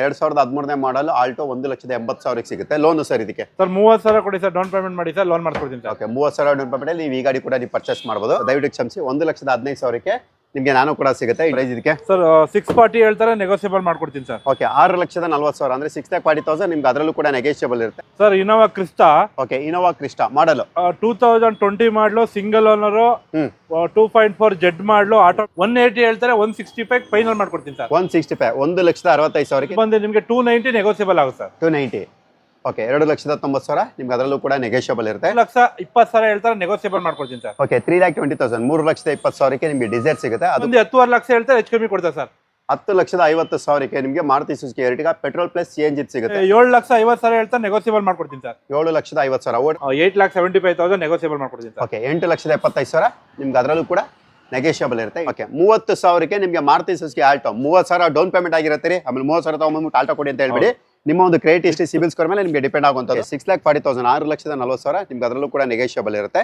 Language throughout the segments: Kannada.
ಎರಡ್ ಸಾವಿರದ ಹದಿಮೂರನೇ ಮಾಡಲ್ ಆಲ್ಟೋ ಒಂದು ಲಕ್ಷದ ಎಂಬತ್ತು ಸಾವಿರಕ್ಕೆ ಸಿಗುತ್ತೆ. ಲೋನ್ ಸರ್ ಇದಕ್ಕೆ? ಸರ್ ಮೂವತ್ತು ಸಾವಿರ ಕೊಡಿ ಸರ್ ಡೌನ್ ಪೇಮೆಂಟ್ ಮಾಡಿ ಸರ್ ಲೋನ್ ಮಾಡ್ಕೊಡ್ತೀನಿ ಸರ್. ಓಕೆ ಮೂವತ್ತು ಸಾವಿರ ಪೇಮೆಂಟ್ ನೀವು ಈ ಗಾಡಿ ಕೂಡ ನೀವು ಪರ್ಚೇಸ್ ಮಾಡ್ಬೋದು. ದಯವಿಟ್ಟು ಕ್ಷಮಿಸಿ ಒಂದು ಲಕ್ಷದ ಹದಿನೈದು ಸಾವಿರಕ್ಕೆ ನಿಮಗೆ ನಾನು ಕೂಡ ಸಿಗುತ್ತೆ. ಪ್ರೈಸ್ ಇದಕ್ಕೆ ಸರ್ ಸಿಕ್ಸ್ ಫಾರ್ಟಿ ಹೇಳ್ತಾರೆ ನೆಗೋಸಿಯಬಲ್ ಮಾಡ್ಕೊಡ್ತೀನಿ ಸರ್ ಓಕೆ ಆರು ಲಕ್ಷದ ನಲ್ವತ್ತು ಸಾವಿರ ಅಂದ್ರೆ ಸಿಕ್ಸ್ ಲ್ಯಾಕ್ ಫಾರ್ಟಿ ತೌಸಂಡ್ ನಿಮ್ಗೆ ಅದರಲ್ಲೂ ಕೂಡ ನೆಗೋಸಿಯಬಲ್ ಇರುತ್ತೆ. Sir Innova Crysta okay Innova Crysta model two thousand twenty model single owner two point four Z model auto one eighty ಹೇಳ್ತಾರೆ ಒನ್ ಸಿಕ್ಸ್ಟಿ ಫೈವ್ ಫೈನಲ್ ಮಾಡ್ಕೊಡ್ತೀನಿ ಸರ್ ಒನ್ ಸಿಕ್ಸ್ಟಿ ಫೈವ್ ಒಂದು ಲಕ್ಷದ ಅರವತ್ತೈದು ಸಾವಿರಕ್ಕೆ ಬಂದು ನಿಮಗೆ ಟೂ ನೈಂಟಿ ನೆಗೋಸಿಯಬಲ್ ಆಗುತ್ತೆ ಸರ್ ಟು ನೈಂಟಿ ಓಕೆ ಎರಡು ಲಕ್ಷದ ತೊಂಬತ್ತು ಸಾವಿರ. ನಿಮ್ಗೆ ಅದರಲ್ಲೂ ಕೂಡ ನೆಗೋಷಿಯಬಲ್ ಇರುತ್ತೆ. ಲಕ್ಷ ಇಪ್ಪತ್ತು ಸಾವಿರ ಹೇಳ್ತಾರೆ ನೆಗೋಸಿಯಬಲ್ ಮಾಡ್ಕೊಡ್ತೀನಿ sir. Okay three lakh twenty thousand ಮೂರು ಲಕ್ಷದ ಇಪ್ಪತ್ತು ಸಾವಿರಕ್ಕೆ ನಿಮಗೆ ಡಿಸೈರ್ ಸಿಗುತ್ತೆ. ಅದು ಒಂದು ಹತ್ತುವರೆ ಲಕ್ಷ ಹೇಳ್ತಾರೆ ಹೆಚ್ಚು ಕಮ್ಮಿ ಕೊಡ್ತಾರೆ ಸರ್. ಹತ್ತು ಲಕ್ಷದ ಐವತ್ತು ಸಾವಿರಕ್ಕೆ ನಿಮಗೆ ಮಾರುತಿ ಸುಜುಕಿ ಎರಡು petrol plus C N G ಸಿಗುತ್ತೆ. ಏಳು ಲಕ್ಷ ಐವತ್ತು ಸಾವಿರ ಹೇಳ್ತಾರೆ ನೆಗೋಸಿಯಬಲ್ ಮಾಡ್ಕೊಡ್ತೀನಿ ಸರ್. ಏಳು ಲಕ್ಷದ ಐವತ್ತು ಸಾವಿರ. Eight lakh seventy five thousand negotiable ಮಾಡ್ಕೊಡ್ತೀನಿ ಸರ್. ಓಕೆ ಎಂಟು ಲಕ್ಷದ ಎಪ್ಪತ್ತೈದು ಸಾವಿರ. ನಿಮ್ಗೆ ಅದರಲ್ಲೂ ಕೂಡ ನೆಗೋಷಿಯಬಲ್ ಇರುತ್ತೆ. ಓಕೆ ಮೂವತ್ತು ಸಾವಿರಕ್ಕೆ ನಿಮಗೆ ಮಾರುತಿ ಸುಜುಕಿ ಆಲ್ಟೋ ಮೂವತ್ತು ಸಾವಿರ ಡೌನ್ ಪೇಮೆಂಟ್ ಆಗಿರುತ್ತೆ ರೀ. ಆಮೇಲೆ ಮೂವತ್ತು ಸಾವಿರ ತೊಗೊಂಬಂದ್ಬಿಟ್ಟು ಆಲ್ಟೋ ಕೊಡಿ ಅಂತ ಹೇಳ್ಬಿಡಿ. ನಿಮ್ಮ ಒಂದು ಕ್ರೆಡಿಟ್ ಹಿಸ್ಟ್ರಿ ಸಿಬಿಲ್ ಸ್ಕೋರ್ ಮೇಲೆ ನಿಮಗೆ ಡಿಪೆಂಡ್ ಆಗುವಂಥದ್ದು. ಸಿಕ್ಸ್ ಲ್ಯಾಕ್ ಫಾರ್ಟಿ ತೌಸಂಡ್ ಆರು ಲಕ್ಷದ ನಲ್ವತ್ತು ಸಾವಿರ ನಿಮ್ಗೆ ಅದರಲ್ಲೂ ಕೂಡ ನೆಗೆಷಿಯಬಲ್ ಇರುತ್ತೆ.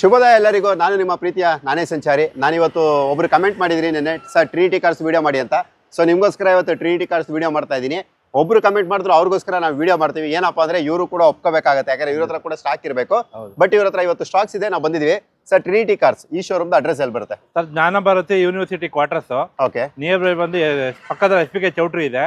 ಶುಭೋದಯ ಎಲ್ಲರಿಗೂ. ನಾನು ನಿಮ್ಮ ಪ್ರೀತಿಯ ನಾನೇ ಸಂಚಾರಿ. ನಾನಿವತ್ತು ಒಬ್ರು ಕಮೆಂಟ್ ಮಾಡಿದ್ರಿ ನೆನ್ನೆ. ಸರ್ ಟ್ರಿನಿಟಿ ಕಾರ್ಸ್ ವಿಡಿಯೋ ಮಾಡಿ ಅಂತ. ಸೊ ನಿಮಗೋಸ್ಕರ ಇವತ್ತು ಟ್ರಿನಿಟಿ ಕಾರ್ಸ್ ವಿಡಿಯೋ ಮಾಡ್ತಾ ಇದ್ದೀನಿ. ಒಬ್ರು ಕಮೆಂಟ್ ಮಾಡಿದ್ರು ಅವ್ರಿಗೋಸ್ಕರ ನಾವು ವಿಡಿಯೋ ಮಾಡ್ತೀವಿ. ಏನಪ್ಪಾ ಅಂದ್ರೆ ಇವರು ಕೂಡ ಒಪ್ಕೋಬೇಕಾಗತ್ತೆ. ಯಾಕಂದ್ರೆ ಇವ್ರ ಹತ್ರ ಕೂಡ ಸ್ಟಾಕ್ ಇರಬೇಕು. ಬಟ್ ಇವ್ರ ಹತ್ರ ಇವತ್ತು ಸ್ಟಾಕ್ಸ್ ಇದೆ. ನಾವು ಬಂದಿದ್ವಿ. ಸರ್ ಟ್ರಿನಿಟಿ ಕಾರ್ಸ್ ಈ ಶೋರೂಮ್ ಅಡ್ರೆಸ್ ಎಲ್ಲಿ ಬರುತ್ತೆ? Sir Jnana Bharathi university quarters okay near by ಬಂದು ಪಕ್ಕದ ಎಸ್ ಪಿ ಕೆ ಚೌಟ್ರಿ ಇದೆ.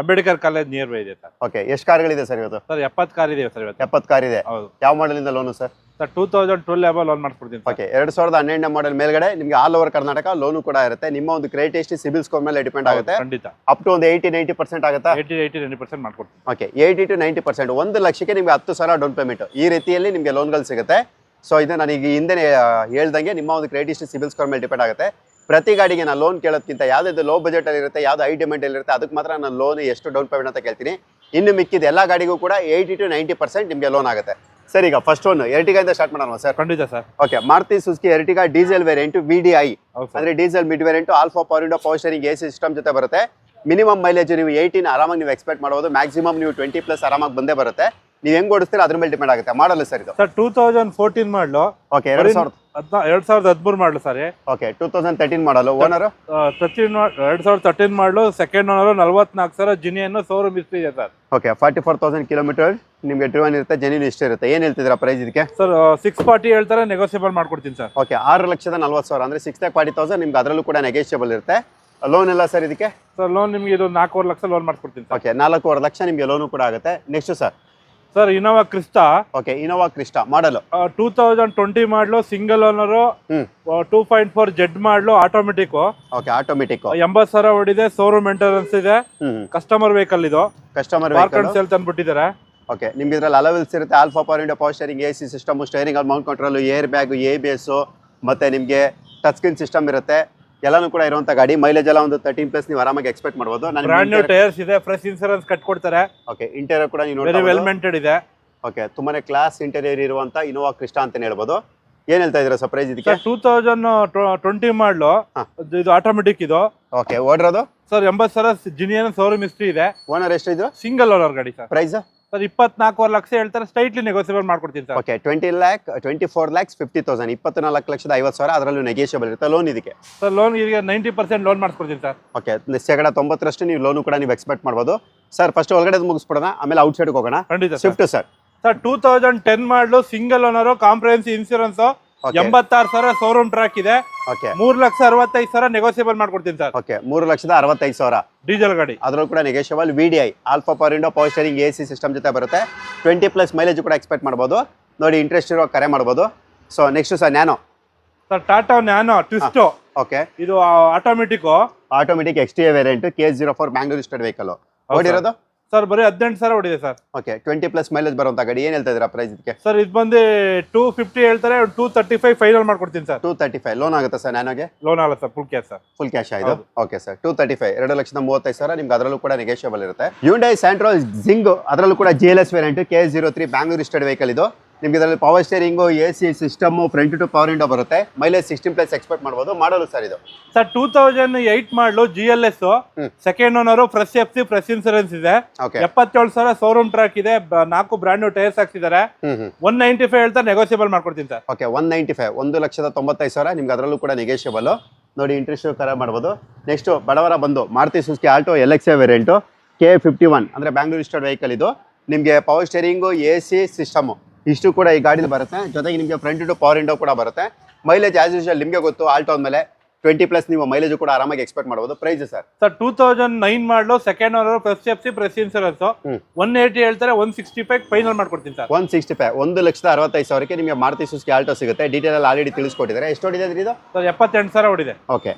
ಅಂಬೇಡ್ಕರ್ ಕಾಲೇಜ್ ನಿಯರ್ ಬೈ ಇದೆ ಸರ್. ಓಕೆ ಎಷ್ಟು ಕಾರ್ಗಳಿದೆ ಸರ್ ಇವತ್ತು? ಸರ್ ಎಪ್ಪತ್ತು ಕಾರ್ ಇದೆ ಸರ್ ಇವತ್ತು. ಎಪ್ಪತ್ತು ಕಾರ್ ಇದೆ. ಹೌದು. ಯಾವ ಮಾಡಲಿಂದ loan sir? Sir two thousand twelve able loan ಮಾಡ್ಕೊಡ್ತೀನಿ ಓಕೆ ಎರಡು ಸಾವಿರದ ಹನ್ನೆರಡನೇ ಮಾಡೆಲ್ ಮೇಲ್ಗಡೆ ನಿಮಗೆ ಆಲ್ ಓವರ್ ಕರ್ನಾಟಕ ಲೋನು ಕೂಡ ಇರುತ್ತೆ. ನಿಮ್ಮ ಒಂದು ಕ್ರೆಡಿಟ್ ಎಷ್ಟು ಸಿಬಿಲ್ ಸ್ಕೋರ್ ಮೇಲೆ ಡಿಪೆಂಡ್ ಆಗುತ್ತೆ. ಖಂಡಿತ. ಅಪ್ ಟು ಒಂದು ಏಯ್ಟಿ ನೈಂಟಿ ಪರ್ಸೆಂಟ್ ಆಗುತ್ತೆ? ಏಯ್ಟಿ ಏಯ್ಟಿ ನೈಂಟಿ ಪರ್ಸೆಂಟ್ ಮಾಡ್ಕೊಡ್ತೀನಿ. Okay eighty to ninety percent ಒಂದು ಲಕ್ಷಕ್ಕೆ ನಿಮಗೆ ಹತ್ತು ಸಾವಿರ ಡೌನ್ ಪೇಮೆಂಟ್ ಈ ರೀತಿಯಲ್ಲಿ ನಿಮಗೆ ಲೋನ್ಗಳು ಸಿಗುತ್ತೆ. ಸೊ ಇದು ನನಗೆ ಹಿಂದೆ ಹೇಳ್ದಂಗೆ ನಿಮ್ಮ ಒಂದು ಕ್ರೆಡಿಟ್ ಸಿಬಿಲ್ ಸ್ಕೋರ್ ಮೇಲೆ ಡಿಪೆಂಡ್ ಆಗುತ್ತೆ. ಪ್ರತಿ ಗಾಡಿಗೆ ನಾನು ಲೋನ್ ಕೇಳೋದಕ್ಕಿಂತ ಯಾವ್ದು ಲೋ ಬಜೆಟ್ ಅಲ್ಲಿ ಇರುತ್ತೆ ಯಾವ್ದು ಐ ಡಿಮೆಂಟ್ ಅಲ್ಲಿ ಇರುತ್ತೆ ಅದಕ್ಕೆ ಮಾತ್ರ ನಾನು ಲೋನ್ ಎಷ್ಟು ಡೌನ್ ಪೇಮೆಂಟ್ ಅಂತ ಕೇಳ್ತೀನಿ. ಇನ್ನು ಮಿಕ್ಕಿದ ಎಲ್ಲ ಗಾಡಿಗೂ ಕೂಡ ಏಯ್ಟಿ ಟು ನೈಂಟಿ ಪರ್ಸೆಂಟ್ ನಿಮಗೆ ಲೋನ್ ಆಗುತ್ತೆ. ಸರ್ ಈಗ ಫಸ್ಟ್ ಒನ್ ಎರ್ಟಿಗಾಯಿಂದ ಸ್ಟಾರ್ಟ್ ಮಾಡೋಣ ಸರ್ ಖಂಡಿತ sir okay Maruti Suzuki Ertiga diesel variant V D I ಅಂದ್ರೆ diesel mid variant alpha power window power steering A system ಜೊತೆ ಬರುತ್ತೆ. ಮಿನಿಮಮ್ ಮೈಲೇಜ್ ನೀವು ಏಯ್ಟೀನ್ ಆರಾಮಾಗಿ ನೀವು ಎಕ್ಸ್ಪೆಕ್ಟ್ ಮಾಡಬಹುದು ಮ್ಯಾಕ್ಸಿಮಮ್ ನೀವು ಟ್ವೆಂಟಿ ಪ್ಲಸ್ ಆರಾಮಾಗಿ ಬಂದೇ ಬರುತ್ತೆ. ನೀವು ಹೆಂಗ್ ಓಡಿಸ್ತೀರ ಅದ್ರ ಮೇಲೆ ಡಿಪೆಂಡ್ ಆಗುತ್ತೆ. ಮಾಡಲ್ ಸರ್ ಇದು. Sir two thousand fourteen model. Okay ಎರಡು ಸಾವಿರದ ಎರಡು ಸಾವಿರದ ಹದಿಮೂರು model sir okay two thousand thirteen model. Owner thirteen ಎರಡ್ ಸಾವಿರದ ತರ್ಟೀನ್ ಮಾಡಲು ಸೆಕೆಂಡ್ ಓನರ್ ನಲ್ವತ್ನಾಲ್ಕು ಸಾವಿರ ಜಿನಿಯನ್ನು ಸೋರು ಇಷ್ಟು ಇದೆ sir okay forty four thousand kilometre ನಿಮಗೆ ಡ್ರಿವನ್ ಇರುತ್ತೆ ಜೆನ್ಯೂನ್ ಇಷ್ಟ ಇರುತ್ತೆ. ಏನು ಹೇಳ್ತಿದ್ರ ಪ್ರೈಸ್ ಇದಕ್ಕೆ? ಸರ್ ಸಿಕ್ಸ್ ಫಾರ್ಟಿ ಹೇಳ್ತಾರೆ ನೆಗೋಸಿಯಬಲ್ ಮಾಡ್ಕೊಡ್ತೀನಿ ಸರ್ ಓಕೆ ಆರು ಲಕ್ಷದ ನಲ್ವತ್ತು ಸಾವಿರ. ಅಂದ್ರೆ ಸಿಕ್ಸ್ ಫಾರ್ಟಿ ತೌಸಂಡ್ ನಿಮ್ಗೆ ಅದರಲ್ಲೂ ಕೂಡ ನೆಗೋಸಿಯಬಲ್ ಇರುತ್ತೆ. ಲೋನ್ ಎಲ್ಲ ಸರ್ ಇದಕ್ಕೆ? ಸರ್ ಲೋನ್ ನಿಮಗೆ ಇದು ನಾಲ್ಕೂವರೆ ಲಕ್ಷ ಲೋನ್ ಮಾಡ್ಕೊಡ್ತೀನಿ ಸರ್ ಓಕೆ ನಾಲ್ಕೂವರೆ ಲಕ್ಷ ನಿಮಗೆ ಲೋನು ಕೂಡ ಆಗುತ್ತೆ. Next sir sir Innova Crysta. Okay Innova Crysta model. Two thousand twenty model single owner two point four Z model automatic okay automatic ಎಂಬತ್ತು ಸಾವಿರ ಹೊಡಿದೆ ಶೋರೂಮ್ ಮೇಂಟೆನೆನ್ಸ್ ಇದೆ. ಕಸ್ಟಮರ್ ವೆಹಿಕಲ್ ಇದು. ಕಸ್ಟಮರ್ ವೆಹಿಕಲ್ ಸೇಲ್ ತಂದ್ಬಿಟ್ಟಿದ್ದಾರೆ. ಓಕೆ ನಿಮ್ಗೆ ಇದ್ರಲ್ಲಿ ಅಲವೆಲ್ಸ್ ಇರುತ್ತೆ alpha power window power steering A C system steering ಅಲ್ಲಿ mount control air bag A B S ಮತ್ತೆ ನಿಮಗೆ ಟಚ್ ಸ್ಕ್ರೀನ್ ಸಿಸ್ಟಮ್ ಇರುತ್ತೆ. ಎಲ್ಲಾನು ಕೂಡ ಇರುವಂತ ಗಾಡಿ ಮೈಲೇಜ್ ಎಲ್ಲ ಒಂದು ತರ್ಟೀನ್ ಪ್ಲಸ್ ನೀವು ಆರಾಮಾಗಿ ಎಕ್ಸ್ಪೆಕ್ಟ್ ಮಾಡಬಹುದು ಬ್ರಾಂಡ್ ನ್ಯೂ ಟೈರ್ಸ್ ಇದೆ ಫ್ರೆಶ್ ಇನ್ಸೂರೆನ್ಸ್ ಕಟ್ಕೊಡ್ತಾರೆ. ಓಕೆ ಇಂಟೀರಿಯರ್ ಕೂಡ ನೀವು ವೆರಿ ವೆಲ್ ಇದೆ. ಓಕೆ ತುಂಬಾನೇ ಕ್ಲಾಸ್ ಇಂಟೀರಿಯರ್ ಇರುವಂತ ಇನೋವಾ ಕ್ರಿಸ್ಟಾ ಅಂತ ಹೇಳ್ಬೋದು. ಏನ್ ಹೇಳ್ತಾ ಇದ್ರ ಸರ್ಪ್ರೈಸ್ ಇದಕ್ಕೆ? ಸರ್ ಟೂ ತೌಸಂಡ್ ಟ್ವೆಂಟಿ ಮಾಡಲು. ಇದು ಆಟೋಮೆಟಿಕ್ ಇದು. ಓಕೆ ಓಡಿರೋದು ಸರ್ ಎಂಬತ್ತು ಸಾವಿರ ಜಿನಿಯನ್ ಶೋರೂಮ್ ಮಿಸ್ತ್ರಿ ಇದೆ. ಓನರ್ ಎಷ್ಟು ಇದು ಸಿಂಗಲ್ ಓನರ್ ಗಾಡಿ ಸರ್ ಪ್ರೈಸ್ ಸರ್ ಇಪ್ಪತ್ನಾಲ್ಕೂವರೆ ಲಕ್ಷ ಹೇಳ್ತಾರೆ ಸ್ಟ್ರೈಟ್ಲಿ ನೆಗೋಸಿಯಬಲ್ ಮಾಡ್ಕೊಡ್ತೀನಿ sir. Okay twenty lakh twenty four lakhs fifty thousand ಇಪ್ಪತ್ನಾಲ್ಕು ಲಕ್ಷದ ಐವತ್ತು ಸಾವಿರ ಅದರಲ್ಲೂ ನೆಗೆಷಿಯಬಲ್ ಇರುತ್ತೆ ಲೋನ್ ಇದಕ್ಕೆ. ಸರ್ ಲೋನ್ ಈಗ ನೈಂಟಿ ಪರ್ಸೆಂಟ್ ಲೋನ್ ಮಾಡಿಸ್ಕೊಡ್ತೀನಿ ಸರ್. ಓಕೆ ಶೇಕಡ ತೊಂಬತ್ತರಷ್ಟು ನೀವು ಲೋನು ಕೂಡ ನೀವು ಎಕ್ಸ್ಪೆಕ್ಟ್ ಮಾಡ್ಬೋದು. ಸರ್ ಫಸ್ಟ್ ಒಳಗಡೆ ಮುಗಿಸ್ಬಿಡೋಣ ಆಮೇಲೆ ಔಟ್ ಸೈಡ್ಗೆ ಹೋಗೋಣ. ಖಂಡಿತ sir. Swift sir sir two thousand ten model single owner comprehensive insurance ಎಂಬತ್ತಾರು ಸಾವಿರ ಶೋರೂಮ್ ಟ್ರ್ಯಾಕ್ ಇದೆ. ಮೂರು ಲಕ್ಷ ಅರವತ್ತೈದು ಸಾವಿರ ನೆಗೋಸಿಯಬಲ್ ಮಾಡ್ಕೊಡ್ತೀನಿ ಸರ್. ಓಕೆ ಮೂರು ಲಕ್ಷದ ಅರವತ್ತೈದು ಸಾವಿರ. ಡೀಸೆಲ್ ಗಾಡಿ. ಅದರಲ್ಲೂ ಕೂಡ negotiable V D I alpha power window power steering A C system ಜೊತೆ ಬರುತ್ತೆ. ಟ್ವೆಂಟಿ ಪ್ಲಸ್ ಮೈಲೇಜ್ ಕೂಡ ಎಕ್ಸ್ಪೆಕ್ಟ್ ಮಾಡ್ಬೋದು. ನೋಡಿ ಇಂಟ್ರೆಸ್ಟ್ ಇರೋ ಕರೆ ಮಾಡ್ಬೋದು. So next sir nano sir Tata nano Twisto okay ಇದು automatic automatic X T A variant K zero four Bangalore state vehicle ಓಡಿರೋದು sir ಬರೀ ಹದಿನೆಂಟು ಸಾವಿರ ಹೊಡಿದೆ sir okay twenty plus mileage ಬರುವಂತ ಗಾಡಿ ಏನು ಹೇಳ್ತಾ ಇದ್ದೀರಾ ಪ್ರೈಸ್ ಇದಕ್ಕೆ? ಸರ್ ಇದು ಬಂದು ಟೂ ಫಿಫ್ಟಿ ಹೇಳ್ತಾರೆ ಟೂ ತರ್ಟಿ ಫೈವ್ ಫೈನಲ್ ಮಾಡ್ಕೊಡ್ತೀನಿ sir two thirty five loan ಆಗುತ್ತೆ ಸರ್ ನನಗೆ ಲೋನ್ ಆಗುತ್ತೆ sir full cash sir full cash ಆಯ್ತು okay sir two thirty five ಎರಡು ಲಕ್ಷದ ಮೂವತ್ತೈದು ಸಾವಿರ ನಿಮ್ಗೆ ಅದರಲ್ಲೂ ಕೂಡ ನೆಗೆಷಿಯಬಲ್ ಇರುತ್ತೆ. ಯುಂಡೈ ಸ್ಯಾಂಟ್ರೋ ಜಿಂಗ್ ಅದರಲ್ಲೂ ಕೂಡ G L S variant K zero three Bangalore state vehicle ಇದು. ನಿಮ್ಗೆ ಇದರಲ್ಲಿ power steering A C system front two power window ಬರುತ್ತೆ. ಮೈಲೇಜ್ ಸಿಕ್ಸ್ಟೀನ್ ಪ್ಲಸ್ ಎಕ್ಸ್ಪೆಕ್ಟ್ ಮಾಡ್ಬೋದು. ಮಾಡಲು ಸರ್ ಇದು. Sir two thousand eight model G L S second owner fresh F C fresh insurance ಇದೆ. ಎಪ್ಪತ್ತೇಳು ಸಾವಿರ ಶೋರೂಮ್ ಟ್ರ್ಯಾಕ್ ಇದೆ. ನಾಲ್ಕು ಬ್ರ್ಯಾಂಡ್ ನ್ಯೂ ಟೈರ್ಸ್ ಹಾಕ್ಸಿದ್ದಾರೆ. ಒನ್ ನೈಂಟಿ ಫೈವ್ ಹೇಳ್ತಾ ನೆಗೋಸಿಯಬಲ್ ಮಾಡ್ಕೊಡ್ತೀನಿ sir. Okay one ninety five ಒಂದು ಲಕ್ಷದ ತೊಂಬತ್ತೈದು ಸಾವಿರ. ನಿಮ್ಗೆ ಅದರಲ್ಲೂ ಕೂಡ ನೆಗೋಸಿಯಬಲ್ ನೋಡಿ ಇಂಟ್ರೆಸ್ಟ್ ಕರ ಮಾಡ್ಬೋದು. ನೆಕ್ಸ್ಟ್ ಬಡವರ ಬಂದು Maruti Suzuki Alto L X variant variant K fifty one ಅಂದರೆ ಬ್ಯಾಂಗ್ಳೂರ್ ಇಸ್ಟರ್ಡ್ ವೆಹಿಕಲ್ ಇದು. ನಿಮಗೆ power steering A C system ಇಷ್ಟು ಕೂಡ ಈ ಗಾಡಿಲಿ ಬರುತ್ತೆ. ಜೊತೆಗೆ ನಿಮಗೆ ಫ್ರಂಟ್ ಟು ಪವರ್ ಇಂಡೋ ಕೂಡ ಬರುತ್ತೆ. ಮೈಲೇಜ್ ಆಸ್ ಯೂಶಲ್ ನಿಮಗೆ ಗೊತ್ತು ಆಲ್ಟೋ ಮೇಲೆ ಟ್ವೆಂಟಿ ಪ್ಲಸ್ ನೀವು ಮೈಲೇಜ್ ಕೂಡ ಆರಾಮಾಗಿ ಎಕ್ಸ್ಪೆಕ್ಟ್ ಮಾಡಬಹುದು price sir sir two thousand nine model second owner fresh F C fresh insurance. One eighty ಹೇಳ್ತಾರೆ ಒನ್ ಸಿಕ್ಸ್ಟಿ ಫೈವ್ ಫೈನಲ್ ಮಾಡ್ಕೊಡ್ತೀನಿ ಸರ್ ಒನ್ ಸಿಕ್ಸ್ಟಿ ಫೈವ್ ಒಂದು ಲಕ್ಷದ ಅರವತ್ತೈದು ಸಾವಿರಕ್ಕೆ ನಿಮಗೆ ಮಾರುತಿ ಸುಸ್ಕಿ ಆಲ್ಟೋ ಸಿಗುತ್ತೆ. ಡೀಟೇಲ್ ಆಲ್ರೆಡಿ ತಿಳಿಸ್ಕೊಟ್ಟಿದ್ದಾರೆ. ಎಷ್ಟು ಹೊಡಿದೆ ಇದು? ಸರ್ ಎಪ್ಪತ್ತೆಂಟು ಸಾವಿರ ಹೊಡಿದೆ ಓಕೆ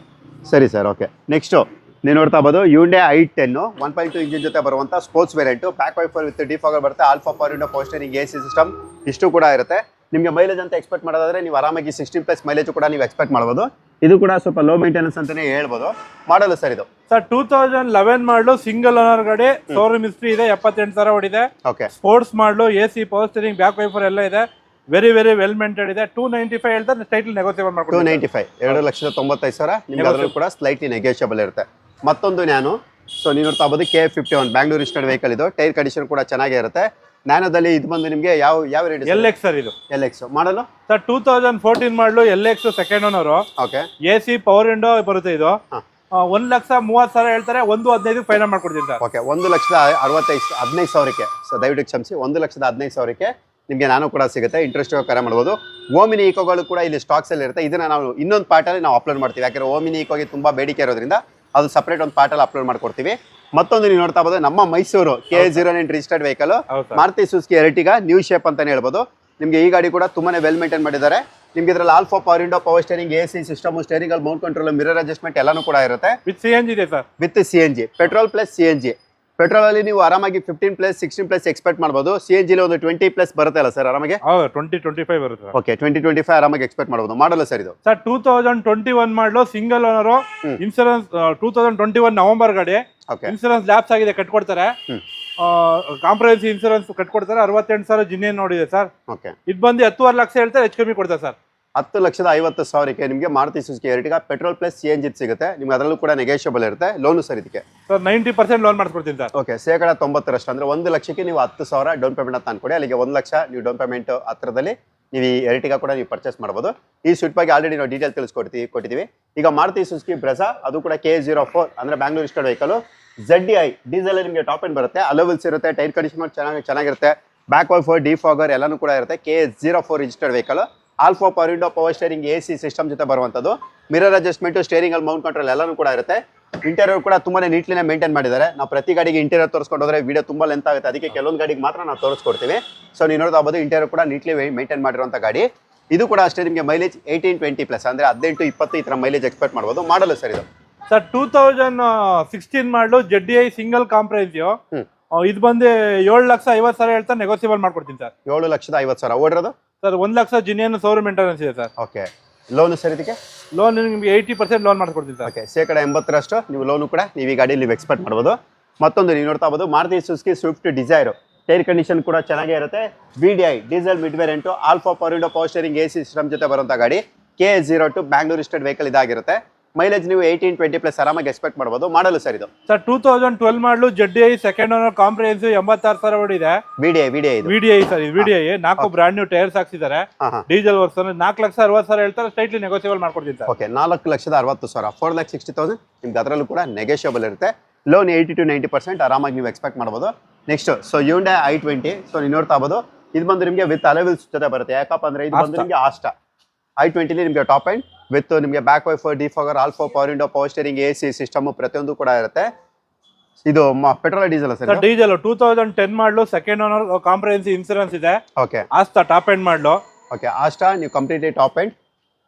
ಸರಿ ಸರ್ ಓಕೆ ನೆಕ್ಸ್ಟು ನೀವು ನೋಡ್ತಾ ಬೋದು Hyundai I ten one point two engine ಜೊತೆ ಬರುವಂಥ sports variant back wiper with defogger ಬರುತ್ತೆ alpha power window power steering A C system ಇಷ್ಟು ಕೂಡ ಇರುತ್ತೆ. ನಿಮಗೆ ಮೈಲೇಜ್ ಅಂತ ಎಕ್ಸ್ಪೆಕ್ಟ್ ಮಾಡೋದಾದ್ರೆ ನೀವು ಆರಾಮಾಗಿ ಸಿಕ್ಸ್ಟೀನ್ ಪ್ಲಸ್ ಮೈಲೇಜ್ ಕೂಡ ನೀವು ಎಕ್ಸ್ಪೆಕ್ಟ್ ಮಾಡ್ಬೋದು. ಇದು ಕೂಡ ಸ್ವಲ್ಪ ಲೋ ಮೇಂಟೆನೆನ್ಸ್ ಅಂತಲೇ ಹೇಳ್ಬೋದು. ಮಾಡಲು ಸರ್ ಇದು? Sir two thousand eleven model single owner ಗಾಡಿ ಶೋರೂಮ್ ಹಿಸ್ಟ್ರಿ ಇದೆ ಎಪ್ಪತ್ತೆಂಟು ಸಾವಿರ ಹೊಡಿದೆ okay sports model A C power steering back wiper ಎಲ್ಲ ಇದೆ. ವೆರಿ ವೆರಿ ವೆಲ್ ಮೇಂಟೆಡ್ ಇದೆ. ಟೂ ನೈಂಟಿ ಫೈವ್ ಹೇಳ್ತಾರೆ ಟೈಟಲ್ ನೆಗೋಸಿಯಬಲ್ ಟೂ ಮಾಡ್ಕೊಡ್ತೀನಿ. ನೈಂಟಿ ಫೈವ್ ಎರಡು ಲಕ್ಷದ ತೊಂಬತ್ತೈದು ಸಾವಿರ ನಿಮ್ಗೆ ಅದರಲ್ಲೂ ಕೂಡ ಸ್ಲೈಟ್ಲಿ ನೆಗೋಷಿಯಬಲ್ ಇರುತ್ತೆ. ಮತ್ತೊಂದು ನ್ಯಾನು. ಸೊ ನೀವು ನೋಡ್ತಾ ಹೋಗೋದು K fifty one Bangalore ಇಸ್ಟೆಡ್ vehicle ಇದು. ಟೈರ್ ಕಂಡೀಷನ್ ಕೂಡ ಚೆನ್ನಾಗೇ ಇರುತ್ತೆ. ನ್ಯಾನೋದಲ್ಲಿ ಇದು ಬಂದು ನಿಮಗೆ ಯಾವ ಯಾವ ರೇಟ್ ಎಲ್ ಎಕ್ಸ್ ಸರ್ ಇದು. L X model? Sir two thousand fourteen model L X second owner okay A C power window ಬರುತ್ತೆ ಇದು. ಒಂದ್ ಲಕ್ಷ ಮೂವತ್ತು ಸಾವಿರ ಹೇಳ್ತಾರೆ ಒಂದು ಹದಿನೈದು ಫೈನಲ್ ಮಾಡ್ಕೊಡ್ತೀನಿ ಸರ್. ಓಕೆ ಒಂದು ಲಕ್ಷದ ಅರವತ್ತೈದು ಹದಿನೈದು ಸಾವಿರಕ್ಕೆ. ಸೊ ದಯವಿಟ್ಟು ಕ್ಷಮಿಸಿ ಒಂದು ಲಕ್ಷದ ಹದಿನೈದು ಸಾವಿರಕ್ಕೆ ನಿಮಗೆ ನಾನು ಕೂಡ ಸಿಗುತ್ತೆ. ಇಂಟ್ರೆಸ್ಟ್ ಕರೆ ಮಾಡ್ಬೋದು. ಓಮಿನಿ ಈಕೋಗಳು ಕೂಡ ಇಲ್ಲಿ ಸ್ಟಾಕ್ಸ್ ಅಲ್ಲಿ ಇರುತ್ತೆ. ಇದನ್ನ ನಾವು ಇನ್ನೊಂದು ಪಾರ್ಟಲ್ಲಿ ನಾವು ಅಪ್ಲೋಡ್ ಮಾಡ್ತೀವಿ. ಯಾಕಂದ್ರೆ ಓಮಿನಿ ಈಕೋಗೆ ತುಂಬಾ ಬೇಡಿಕೆ ಇರೋದ್ರಿಂದ ಅದು ಸಪರೇಟ್ ಒಂದು ಪಾರ್ಟಲ್ಲಿ ಅಪ್ಲೋಡ್ ಮಾಡ್ಕೊಡ್ತೀವಿ. ಮತ್ತೊಂದು ನೀವು ನೋಡ್ತಾ ಬೋದು ನಮ್ಮ Mysuru K zero nine registered vehicle Maruti Suzuki Ertiga new shape ಅಂತಾನೆ ಹೇಳ್ಬೋದು. ನಿಮಗೆ ಈ ಗಾಡಿ ಕೂಡ ತುಂಬಾನೇ ವೆಲ್ ಮೇಂಟೈನ್ ಮಾಡಿದ್ದಾರೆ. ನಿಮ್ಗೆ ಇದರಲ್ಲಿ all four power window power steering A C system steering ಅಲ್ಲಿ ಮೌಂಟ್ ಕಂಟ್ರೋಲ್ ಮಿರರ್ ಅಡ್ಜಸ್ಟ್ಮೆಂಟ್ ಎಲ್ಲಾನು ಕೂಡ ಇರುತ್ತೆ. ವಿತ್ ಸಿ ಎನ್ ಜಿ ಇದೆ sir. With C N G petrol plus C N G ಪೆಟ್ರೋಲಲ್ಲಿ ನೀವು ಆರಾಮಾಗಿ fifteen plus sixteen plus expect ಮಾಡ್ಬೋದು. ಸಿ ಎನ್ ಜಿಲಿ ಒಂದು ಟ್ವೆಂಟಿ ಪ್ಲಸ್ ಬರುತ್ತೆ ಅಲ್ಲ ಸರ್ ಆರಾಮಾಗಿ? ಟ್ವೆಂಟಿ ಟ್ವೆಂಟಿ ಫೈವ್ ಬರುತ್ತೆ ಓಕೆ ಟ್ವೆಂಟಿ ಟ್ವೆಂಟಿ ಫೈವ್ ಆರಾಮಾಗಿ ಎಕ್ಸ್ಪೆಕ್ಟ್ ಮಾಡ್ಬೋದು. ಮಾಡಲ್ಲ ಸರ್ ಇದು? Sir two thousand twenty one model single owner. Insurance two thousand twenty one November ಗಾಡಿ ಓಕೆ ಇನ್ಸೂರೆನ್ಸ್ ಲ್ಯಾಪ್ಸ್ ಆಗಿದೆ ಕಟ್ಕೊಡ್ತಾರೆ. ಕಾಂಪ್ರಹೆನ್ಸಿ ಇನ್ಸೂರೆನ್ಸ್ ಕಟ್ಕೊಡ್ತಾರೆ. ಅರವತ್ತೆಂಟು ಸಾವಿರ ಜಿನ್ನೇನು ನೋಡಿದೆ ಸರ್ ಓಕೆ ಇದು ಬಂದು ಹತ್ತುವರೆ ಲಕ್ಷ ಹೇಳ್ತಾರೆ ಹೆಚ್ಚು ಕಮ್ಮಿ ಕೊಡ್ತಾರೆ ಸರ್ ಹತ್ತು ಲಕ್ಷದ ಐವತ್ತು ಸಾವಿರಕ್ಕೆ ನಿಮಗೆ Maruti Suzuki Ertiga petrol plus C N G ಸಿಗುತ್ತೆ. ನಿಮ್ಗೆ ಅದರಲ್ಲೂ ಕೂಡ ನೆಗೋಷಿಯಬಲ್ ಇರುತ್ತೆ. ಲೋನು ಸರ್ ಇದಕ್ಕೆ. ಸರ್ ನೈಂಟಿ ಪರ್ಸೆಂಟ್ ಲೋನ್ ಮಾಡಿಸ್ಕೊಡ್ತೀನಿ ಸರ್. ಓಕೆ ಶೇಕಡ ತೊಂಬತ್ತರಷ್ಟು ಅಂದರೆ ಒಂದು ಲಕ್ಷಕ್ಕೆ ನೀವು ಹತ್ತು ಸಾವಿರ ಡೌನ್ ಪೇಮೆಂಟ್ ಅಂತ ಕೊಡಿ ಅಲ್ಲಿಗೆ ಒಂದು ಲಕ್ಷ ನೀವು ಡೌನ್ ಪೇಮೆಂಟ್ ಹತ್ರದಲ್ಲಿ ನೀವು ಈ ಎರಟಿಗ ಕೂಡ ನೀವು ಪರ್ಚೇಸ್ ಮಾಡ್ಬೋದು. ಈ ಸ್ವೀಟ್ ಬಗ್ಗೆ ಆಲ್ರೆಡಿ ನಾವು ಡೀಟೇಲ್ ತಿಳಿಸ್ಕೊಡ್ತೀವಿ ಕೊಟ್ಟಿದ್ದೀವಿ. ಈಗ ಮಾರುತಿ ಸುಜುಕಿ ಬ್ರೆಸಾ ಅದು ಕೂಡ ಕೆ ಜೀರೋ ಫೋರ್ ಅಂದ್ರೆ Bangalore ಇಸ್ಟೆಡ್ vehicle Z I diesel ನಿಮಗೆ ಟಾಪ್ ಎಂಡ್ ಬರುತ್ತೆ. ಅಲೋವಿಲ್ಸ್ ಇರುತ್ತೆ ಟೈರ್ ಕಂಡೀಷನ್ ಚೆನ್ನಾಗಿ ಚೆನ್ನಾಗಿರುತ್ತೆ. ಬ್ಯಾಕ್ ವೈಫರ್ ಡಿ ಫಾಗರ್ ಎಲ್ಲನೂ ಕೂಡ ಇರುತ್ತೆ. K zero four registered vehicle all four power window power steering A C system ಜೊತೆ ಬರುವಂಥದ್ದು. ಮಿರರ್ ಅಡ್ಜಸ್ಟ್ಮೆಂಟು ಸ್ಟೇರಿಂಗ್ ಅಲ್ಲಿ ಮೌಂಟ್ ಕಂಟ್ರೋಲ್ ಎಲ್ಲನೂ ಕೂಡ ಇರುತ್ತೆ. ಇಂಟೀರಿಯರ್ ಕೂಡ ತುಂಬಾನೇ ನೀಟ್ಲಿನೇ ಮೇಂಟೈನ್ ಮಾಡಿದ್ದಾರೆ. ನಾವು ಪ್ರತಿ ಗಾಡಿಗೆ ಇಂಟೀರಿಯರ್ ತೋರಿಸ್ಕೊಂಡು ಹೋದ್ರೆ ವಿಡಿಯೋ ತುಂಬಾ ಲೆಂತ್ ಆಗುತ್ತೆ. ಅದಕ್ಕೆ ಕೆಲವೊಂದು ಗಾಡಿಗೆ ಮಾತ್ರ ನಾವು ತೋರಿಸ್ಕೊಡ್ತೀವಿ. ಸೊ ನೀವು ಆಗ್ಬೋದು ಇಂಟೀರಿಯರ್ ಕೂಡ ನೀಟ್ಲಿ ಮೇಂಟೈನ್ ಮಾಡಿರುವಂಥ ಗಾಡಿ. ಇದು ಕೂಡ ಅಷ್ಟೇ ನಿಮಗೆ ಮೈಲೇಜ್ ಏಯ್ಟೀನ್ ಟ್ವೆಂಟಿ ಪ್ಲಸ್ ಅಂದ್ರೆ ಹದಿನೆಂಟು ಇಪ್ಪತ್ತು ಈ ಥರ ಮೈಲೇಜ್ ಎಕ್ಸ್ಪೆಕ್ಟ್ ಮಾಡ್ಬೋದು. ಮಾಡಲು ಸರ್ ಇದು. Sir two thousand sixteen model Z I single comprehensive. ಇದು ಬಂದು ಏಳು ಲಕ್ಷ ಐವತ್ತು ಸಾವಿರ ಹೇಳ್ತಾರೆ ನೆಗೋಸಿಯಬಲ್ ಮಾಡ್ಕೊಡ್ತೀನಿ ಸರ್ ಏಳು ಲಕ್ಷದ ಐವತ್ತು ಸಾವಿರ. ಓಡಿರೋದು ಸರ್ ಒಂದ್ ಲಕ್ಷ ಜಿನಿಯನ್ ಸೌರ ಮೇಂಟೆನೆನ್ಸ್ ಇದೆ ಸರ್. ಓಕೆ ಲೋನ್ ಸರ್ ಇದಕ್ಕೆ? ಲೋನ್ ನಿಮಗೆ ಏಯ್ಟಿ ಪರ್ಸೆಂಟ್ ಲೋನ್ ಮಾಡ್ಕೊಡ್ತೀನಿ ಸರ್. ಓಕೆ ಶೇಕಡ ಎಂಬತ್ತರಷ್ಟು ನೀವು ಲೋನು ಕೂಡ ನೀವು ಈ ಗಾಡಿಯಲ್ಲಿ ನೀವು ಎಕ್ಸ್ಪೆಕ್ಟ್ ಮಾಡ್ಬೋದು. ಮತ್ತೊಂದು ನೀವು ನೋಡ್ತಾ ಹೋಗ್ಬೋದು Maruti Suzuki Swift Dzire tyre condition ಕೂಡ ಚೆನ್ನಾಗೇ ಇರುತ್ತೆ. B D I diesel mid variant all four power window power steering A C system ಜೊತೆ ಬರುವಂಥ ಗಾಡಿ. K zero two Bangalore state vehicle ಇದಾಗಿರುತ್ತೆ. ಮೈಲೇಜ್ ನೀವು ಏಯ್ಟೀನ್ ಟ್ವೆಂಟಿ ಪ್ಲಸ್ ಆರಾಮಾಗಿ ಎಕ್ಸ್ಪೆಕ್ಟ್ ಮಾಡ್ಬೋದು. ಮಾಡಲು ಸರ್ ಇದು. Sir two thousand twelve model Z I second owner comprehensive ಎಂಬತ್ತಾರು ಸಾವಿರ ಓಡಿದೆ. ವಿಡಿಐ ವಿಡಿಐ ಇದು. ವಿ ಐ ಸರ್ ಇದು ವಿ ಐ ನಾಲ್ಕು ಬ್ರಾಂಡ್ ನ್ಯೂ ಟೈರ್ಸ್ ಹಾಕ್ಸಿದ್ದಾರೆ. ಡೀಸೆಲ್ ವರ್ಷ ನಾಲ್ಕು ಲಕ್ಷ ಅರವತ್ತು ಸಾವಿರ ಹೇಳ್ತಾರೆ ಸ್ಟ್ರೈಟ್ಲಿ ನೆಗೋಸಿಯಬಲ್ ಮಾಡ್ಕೊಡ್ತೀನಿ ಸರ್. ಓಕೆ ನಾಲ್ಕು ಲಕ್ಷದ ಅರವತ್ತು ಸಾವಿರ. ಫೋರ್ ಲ್ಯಾಕ್ ಸಿಕ್ಸ್ಟಿ ತೌಸಂಡ್ ನಿಮ್ಗೆ ಅದರಲ್ಲೂ ಕೂಡ ನೆಗೋಷಿಯಬಲ್ ಇರುತ್ತೆ. Loan eighty to ninety percent ಆರಾಮಾಗಿ ನೀವು ಎಕ್ಸ್ಪೆಕ್ಟ್ ಮಾಡ್ಬೋದು. Next so Hyundai I twenty so ನೀವು ನೋಡ್ತಾ ಬೋದು ಇದು ಬಂದು ನಿಮಗೆ ವಿತ್ ಅಲೆವಿಲ್ಸ್ ಜೊತೆ ಬರುತ್ತೆ. ಯಾಕಪ್ಪ ಅಂದ್ರೆ ಇದು ಬಂದು. ನಿಮಗೆ ಆಸ್ಟ ಐ ಟ್ವೆಂಟಿಲಿ ನಿಮಗೆ ಟಾಪ್ ಎಂಡ್ ವಿತ್ ನಿಮಗೆ back wiper defogger all four power window power steering A C system ಪ್ರತಿಯೊಂದು ಕೂಡ ಇರುತ್ತೆ. ಇದು petrol diesel sir sir diesel two thousand ten model second owner comprehensive insurance ಇದೆ. Okay Asta top end model. Okay Asta ನೀವು completely top end